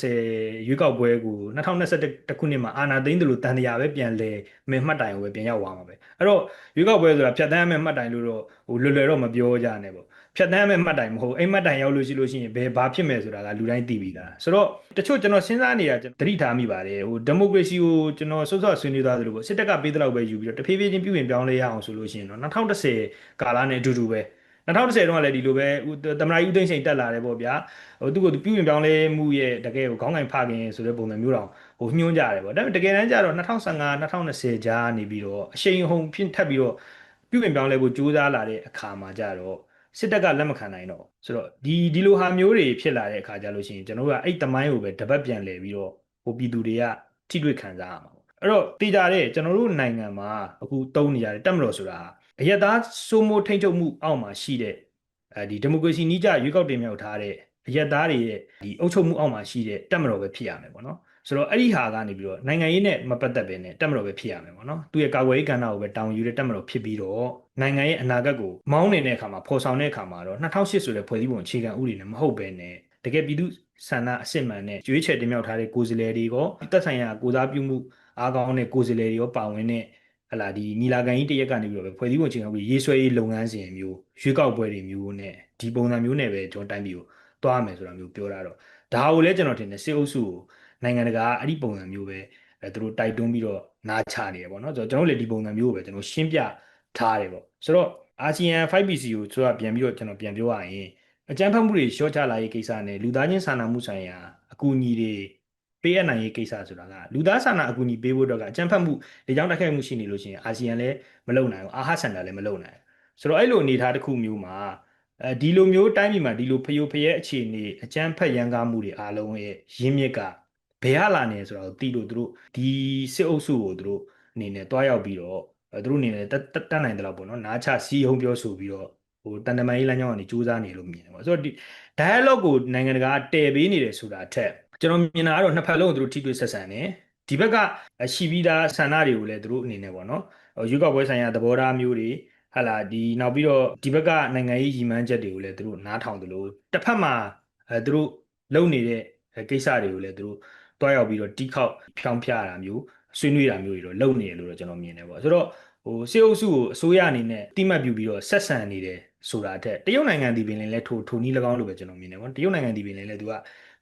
2020ရွေးကောက်ပွဲကို2021ခုနှစ်မှာအာဏာသိမ်းတယ်လို့တန်တရားပဲပြန်လဲမယ်မှတ်တိုင်ကိုပဲပြန်ရောက်သွားမှာပဲအဲ့တော့ရွေးကောက်ပွဲဆိုတာဖြတ်တန်းမဲ့မှတ်တိုင်လို့တော့ဟိုလွယ်လွယ်တော့မပြောကြနဲ့ပေါ့ ဖြတ်တန်းမဲ့မှတ်တိုင်မဟုတ်အိမ်မှတ်တိုင်ရောက်လို့ရှိလို့ရှိရင်ဘယ်ဘာဖြစ်မယ်ဆိုတာကလူတိုင်းသိပြီးသားဆိုတော့တချို့ကျွန်တော်စဉ်းစားနေတာတတိထားမိပါတယ်ဟိုဒီမိုကရေစီကိုကျွန်တော်စောစောဆွေးနွေးသားသလိုပေါ့စစ်တပ်ကပေးတဲ့လောက်ပဲယူပြီးတော့တဖြည်းဖြည်းချင်းပြုပြင်ပြောင်းလဲရအောင်ဆိုလို့ရှိရင်တော့2010ကာလနဲ့အတူတူပဲ2010တုန်းကလည်းဒီလိုပဲတမနာကြီးဦးသိန်းစိန်တက်လာတယ်ပေါ့ဗျာဟိုသူ့ကိုပြုပြင်ပြောင်းလဲမှုရဲ့တကယ်ကိုခေါင်းကင်ဖခင်ဆိုတဲ့ပုံစံမျိုးတောင်ဟိုညှိုးကြတယ်ပေါ့ဒါပေမဲ့တကယ်တမ်းကျတော့2015 2020ကြားနေပြီးတော့အရှိန်ဟုန်ဖြစ်ထပ်ပြီးတော့ပြုပြင်ပြောင်းလဲဖို့ကြိုးစားလာတဲ့အခါမှာကြတော့ စစ်တပ်ကလက်မခံနိုင်တော့ဆိုတော့ဒီဒီလိုဟာမျိုးတွေဖြစ်လာတဲ့အခါကျလို့ရှိရင်ကျွန်တော်တို့ကအဲ့တမိုင်းကိုပဲတပတ်ပြန်လဲပြီးတော့ဟိုပြည်သူတွေကထိတွေ့ခံစားရမှာပေါ့အဲ့တော့တေးကြတဲ့ကျွန်တော်တို့နိုင်ငံမှာအခုတုံးနေရတဲ့တက်မတော်ဆိုတာအယက်သားစိုးမိုးထိန်းချုပ်မှုအောက်မှာရှိတဲ့အဲဒီဒီမိုကရေစီနီးကျရွေးကောက်တင်မြှောက်ထားတဲ့အယက်သားတွေရဲ့ဒီအုပ်ချုပ်မှုအောက်မှာရှိတဲ့တက်မတော်ပဲဖြစ်ရမယ်ပေါ့နော် ဆိုတော့အဲ့ဒီဟာကနေပြီးတော့နိုင်ငံရေးနဲ့မပတ်သက်ပဲနဲ့တက်မတော်ပဲဖြစ်ရမယ်ပေါ့နော်သူရဲ့ကာကွယ်ရေးကဏ္ဍကိုပဲတောင်းယူတဲ့တက်မတော်ဖြစ်ပြီးတော့နိုင်ငံရဲ့အနာဂတ်ကိုမောင်းနေတဲ့အခါမှာဖော်ဆောင်တဲ့အခါမှာတော့2008ဆိုတဲ့ဖွဲ့စည်းပုံအခြေခံဥပဒေနဲ့မဟုတ်ပဲနဲ့တကယ်ပြည်သူဆန္ဒအစစ်မှန်နဲ့ရွေးချယ်တင်မြှောက်ထားတဲ့ကိုယ်စားလှယ်တွေကတက်ဆိုင်ရာကိုစားပြုမှုအားကောင်းတဲ့ကိုယ်စားလှယ်တွေရောပါဝင်တဲ့ဟလာဒီနီလာကန်ကြီးတရက်ကနေပြီးတော့ပဲဖွဲ့စည်းပုံအခြေခံဥပဒေရေးဆွဲရေးလုပ်ငန်းစဉ်မျိုးရွေးကောက်ပွဲတွေမျိုးနဲ့ဒီပုံစံမျိုးနဲ့ပဲကျွန်တော်တိုင်းပြည်ကိုသွားမယ်ဆိုတာမျိုးပြောတာတော့ဒါကိုလည်းကျွန်တော်ထင်တယ်စစ်အုပ်စုကို နိုင်ငံတကာအဲ့ဒီပုံစံမျိုးပဲအဲသူတို့တိုက်တွန်းပြီးတော့နားချနေတယ်ပေါ့နော်ဆိုတော့ကျွန်တော်လည်းဒီပုံစံမျိုးကိုပဲကျွန်တော်ရှင်းပြထားတယ်ပေါ့ဆိုတော့အာဆီယံ 5PC ကိုဆိုတာပြန်ပြီးတော့ကျွန်တော်ပြန်ပြောရရင်အကြမ်းဖက်မှုတွေရှော့ချလာရေးကိစ္စနဲ့လူသားချင်းစာနာမှုဆိုင်ရာအကူအညီတွေပေးအပ်နိုင်ရေးကိစ္စဆိုတာကလူသားစာနာအကူအညီပေးဖို့တော့ကအကြမ်းဖက်မှုလေကြောင်းတိုက်ခိုက်မှုရှိနေလို့ရှိရင်အာဆီယံလည်းမလုပ်နိုင်ဘူးအာဟာစင်တာလည်းမလုပ်နိုင်ဘူးဆိုတော့အဲ့လိုအနေအထားတစ်ခုမျိုးမှာအဲဒီလိုမျိုးတိုင်းပြည်မှာဒီလိုဖျို့ဖျဲအခြေအနေအကြမ်းဖက်ရန်ကားမှုတွေအားလုံးရဲ့ရင်းမြစ်က ဘယ်ဟာလာနေဆိုတော့တီးလို့သူတို့ဒီစစ်အုပ်စုကိုသူတို့အနေနဲ့တွားရောက်ပြီးတော့သူတို့အနေနဲ့တတ်နိုင်တယ်လို့ပေါ့နော်နားချစီးဟုံးပြောဆိုပြီးတော့ဟိုတန်တမာရေးလမ်းကြောင်းကနေစူးစမ်းနေလို့မြင်တယ်ပေါ့ဆိုတော့ဒီ dialogue ကိုနိုင်ငံတကာတည်ပေးနေတယ်ဆိုတာအထက်ကျွန်တော်မြင်တာကတော့နှစ်ဖက်လုံးသူတို့ထိတွေ့ဆက်ဆံတယ်ဒီဘက်ကရှိပြီးသားဆန္ဒတွေကိုလည်းသူတို့အနေနဲ့ပေါ့နော်ရွေးကောက်ပွဲဆိုင်ရာသဘောထားမျိုးတွေဟာလာဒီနောက်ပြီးတော့ဒီဘက်ကနိုင်ငံရေးရည်မှန်းချက်တွေကိုလည်းသူတို့နားထောင်သလိုတစ်ဖက်မှာအဲသူတို့လုပ်နေတဲ့ကိစ္စတွေကိုလည်းသူတို့ တွားရောက်ပြီးတော့တီးခေါက်ဖြောင်းဖြတာမျိုးဆွေးနွေးတာမျိုးတွေတော့လုပ်နေတယ်လို့တော့ကျွန်တော်မြင်တယ်ပေါ့ဆိုတော့ဟိုစေအုပ်စုကိုအစိုးရအနေနဲ့တိမှတ်ပြုပြီးတော့ဆက်ဆံနေတယ်ဆိုတာအထက်တရုတ်နိုင်ငံဒီပင်လည်းလဲထိုထိုနည်း၎င်းလို့ပဲကျွန်တော်မြင်တယ်ပေါ့တရုတ်နိုင်ငံဒီပင်လည်းလဲသူက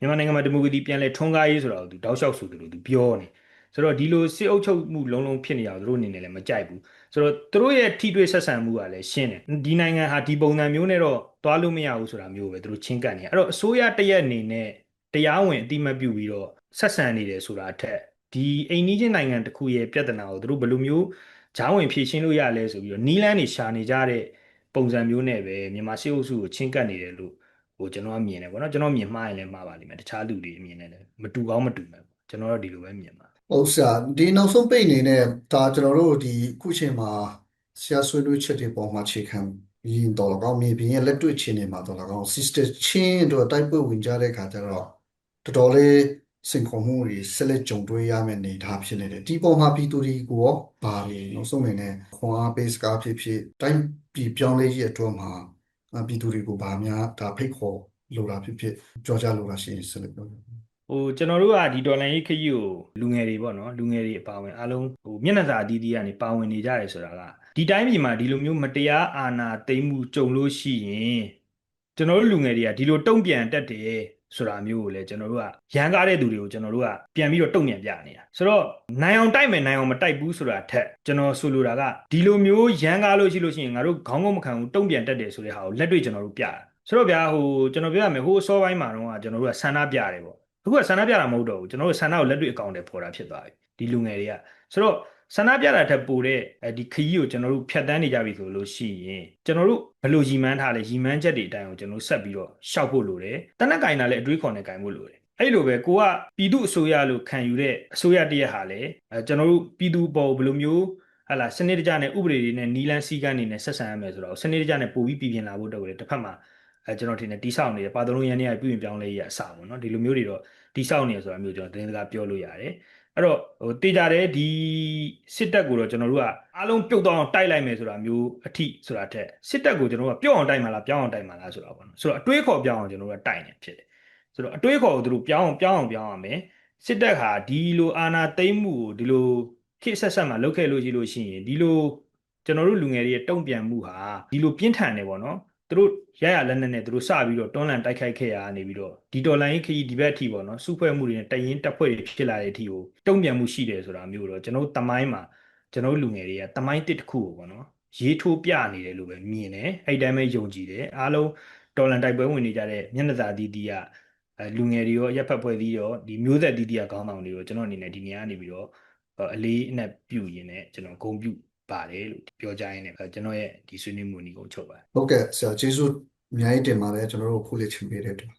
မြန်မာနိုင်ငံမှာဒီမိုကရေစီပြန်လဲထွန်းကားရေးဆိုတာကိုသူတောက်လျှောက်ဆိုတယ်လို့သူပြောနေဆိုတော့ဒီလိုစစ်အုပ်ချုပ်မှုလုံးလုံးဖြစ်နေအောင်သူတို့အနေနဲ့လည်းမကြိုက်ဘူးဆိုတော့သူတို့ရဲ့ထိတွေ့ဆက်ဆံမှုကလည်းရှင်းတယ်ဒီနိုင်ငံဟာဒီပုံစံမျိုးနဲ့တော့သွားလို့မရဘူးဆိုတာမျိုးပဲသူတို့ချင်းကပ်နေအဲ့တော့အစိုးရတရက်အနေနဲ့တရားဝင်အတိမတ်ပြုပြီးတော့ ဆက်ဆံနေတယ်ဆိုတာအထက်ဒီအိမ်နီးချင်းနိုင်ငံတစ်ခုရဲ့ပြဿနာကိုသူတို့ဘယ်လိုမျိုးဂျားဝင်ဖြေရှင်းလို့ရလဲဆိုပြီးတော့နီးလန်းနေရှာနေကြတဲ့ပုံစံမျိုးနဲ့ပဲမြန်မာစစ်အုပ်စုကိုချင်းကပ်နေတယ်လို့ဟိုကျွန်တော်ကမြင်တယ်ပေါ့နော်ကျွန်တော်မြင်မှားရင်လည်းမှားပါလိမ့်မယ်တခြားလူတွေအမြင်နဲ့လည်းမတူကောင်းမတူမယ်ပေါ့ကျွန်တော်တို့ဒီလိုပဲမြင်ပါဟုတ်ဆရာဒီနောက်ဆုံးပိတ်အနေနဲ့ဒါကျွန်တော်တို့ဒီခုချိန်မှာဆရာဆွေးနွေးချက်တွေပေါ်မှာခြေခံရင်တော်လကောင်းမြေပြင်ရဲ့လက်တွေ့အခြေအနေမှာတော်လကောင်း sister ချင်းတို့တိုက်ပွဲဝင်ကြတဲ့ခါကျတော့တော်တော်လေး စင်ခေါ်မှုတွေဆက်လက်ကြုံတွေ့ရမယ့်အနေအထားဖြစ်နေတယ်ဒီပေါ်မှာပြည်သူတွေကိုရောဘာတွေနောက်ဆုံးအနေနဲ့ခွန်အားပေးစကားဖြစ်ဖြစ်တိုင်းပြည်ပြောင်းလဲရေးအတွက်မှာပြည်သူတွေကိုဗာများဒါဖိတ်ခေါ်လိုတာဖြစ်ဖြစ်ကြောကြလိုတာရှိရင်ဆက်လက်ပြောပြဟိုကျွန်တော်တို့ကဒီဒေါ်လာရေးခရီးကိုလူငယ်တွေပေါ့နော်လူငယ်တွေအပါဝင်အားလုံးဟိုမျက်နှာစာအသီးသီးကနေပါဝင်နေကြတယ်ဆိုတာကဒီတိုင်းပြည်မှာဒီလိုမျိုးမတရားအာဏာသိမ်းမှုကြုံလို့ရှိရင်ကျွန်တော်တို့လူငယ်တွေကဒီလိုတုံ့ပြန်တတ်တယ် ဆိုတာမျိုးကိုလည်းကျွန်တော်တို့ကရန်ကားတဲ့သူတွေကိုကျွန်တော်တို့ကပြန်ပြီးတော့တုံ့ပြန်ပြနေတာဆိုတော့နိုင်အောင်တိုက်မယ်နိုင်အောင်မတိုက်ဘူးဆိုတာထက်ကျွန်တော်ဆိုလိုတာကဒီလိုမျိုးရန်ကားလို့ရှိလို့ရှိရင်ငါတို့ခေါင်းကုန်းမခံဘူးတုံ့ပြန်တတ်တယ်ဆိုတဲ့ဟာကိုလက်တွေ့ကျွန်တော်တို့ပြတာဆိုတော့ဗျာဟိုကျွန်တော်ပြောရမယ်ဟိုအစောပိုင်းမှာတော့ကျွန်တော်တို့ကဆန္ဒပြတယ်ပေါ့အခုကဆန္ဒပြတာမဟုတ်တော့ဘူးကျွန်တော်တို့ဆန္ဒကိုလက်တွေ့အကောင့်တွေပေါ်တာဖြစ်သွားပြီဒီလူငယ်တွေကဆိုတော့ ဆန္ဒပြတာထက်ပိုတဲ့ဒီခရီးကိုကျွန်တော်တို့ဖြတ်တန်းနေကြပြီဆိုလို့ရှိရင်ကျွန်တော်တို့ဘယ်လိုရည်မှန်းထားလဲရည်မှန်းချက်တွေအတိုင်းကိုကျွန်တော်တို့ဆက်ပြီးတော့ရှောက်ဖို့လိုတယ်တနက်ကင်တာလည်းအတွေးခေါ်နဲ့ကင်ဖို့လိုတယ်အဲ့လိုပဲကိုကပြည်သူအစိုးရလို့ခံယူတဲ့အစိုးရတရက်ဟာလည်းအဲကျွန်တော်တို့ပြည်သူပေါ်ဘယ်လိုမျိုးဟာလာစနစ်တကျနဲ့ဥပဒေတွေနဲ့နီလန်းစည်းကမ်းတွေနဲ့ဆက်ဆံရမယ်ဆိုတော့စနစ်တကျနဲ့ပို့ပြီးပြည်ပြင်လာဖို့တော့လေတစ်ဖက်မှာအဲကျွန်တော်ထင်တယ်တိဆောက်နေတယ်ပါတလုံးရန်နေရပြည်ပြင်ပြောင်းလဲရအစပေါ့နော်ဒီလိုမျိုးတွေတော့တိဆောက်နေဆိုတာမျိုးကျွန်တော်တင်းစကားပြောလို့ရတယ် အဲ့တော့ဟိုတေးကြတယ်ဒီစစ်တပ်ကိုတော့ကျွန်တော်တို့ကအားလုံးပြုတ်တော့အောင်တိုက်လိုက်မယ်ဆိုတာမျိုးအထိဆိုတာထက်စစ်တပ်ကိုကျွန်တော်တို့ကပြုတ်အောင်တိုက်မှာလားပြောင်းအောင်တိုက်မှာလားဆိုတာပေါ့နော်ဆိုတော့အတွေးခေါ်ပြောင်းအောင်ကျွန်တော်တို့ကတိုက်နေဖြစ်တယ်ဆိုတော့အတွေးခေါ်ကိုသူတို့ပြောင်းအောင်ပြောင်းအောင်ပြောင်းရမယ်စစ်တပ်ဟာဒီလိုအာဏာသိမ်းမှုကိုဒီလိုခေတ်ဆက်ဆက်မှာလုပ်ခဲ့လို့ရှိလို့ရှိရင်ဒီလိုကျွန်တော်တို့လူငယ်တွေရဲ့တုံ့ပြန်မှုဟာဒီလိုပြင်းထန်နေပေါ့နော် သူတို့ရရလက်နဲ့နဲ့သူတို့စပြီးတော့တွန်းလှန်တိုက်ခိုက်ခဲ့ရနေပြီးတော့ဒီဒေါ်လာရင်းခရီးဒီဘက်အထိပေါ့နော်စုဖွဲ့မှုတွေနဲ့တရင်တက်ဖွဲ့တွေဖြစ်လာတဲ့အထိကိုတုံ့ပြန်မှုရှိတယ်ဆိုတာမျိုးတော့ကျွန်တော်တမိုင်းမှာကျွန်တော်လူငယ်တွေကတမိုင်းတစ်တစ်ခုကိုပေါ့နော်ရေးထိုးပြနေတယ်လို့ပဲမြင်တယ်အဲ့တိုင်းပဲယုံကြည်တယ်အားလုံးဒေါ်လာတိုက်ပွဲဝင်နေကြတဲ့မျက်နှာစာတီးတီးကအဲလူငယ်တွေရောရက်ဖက်ဖွဲ့ပြီးတော့ဒီမျိုးဆက်တီးတီးကခေါင်းဆောင်တွေရောကျွန်တော်အနေနဲ့ဒီနေရာနေပြီးတော့အလေးအနက်ပြုရင်းနဲ့ကျွန်တော်ဂုံပြု ပါတယ်လို့ပြောကြရင်းနဲ့ကျွန်တော်ရဲ့ဒီဆွေးနွေးမှုနီကိုချုပ်ပါတယ်ဟုတ်ကဲ့ဆရာကျေးဇူးအများကြီးတင်ပါတယ်ကျွန်တော်တို့ခုလေးချင်ပေးတဲ့အတွက်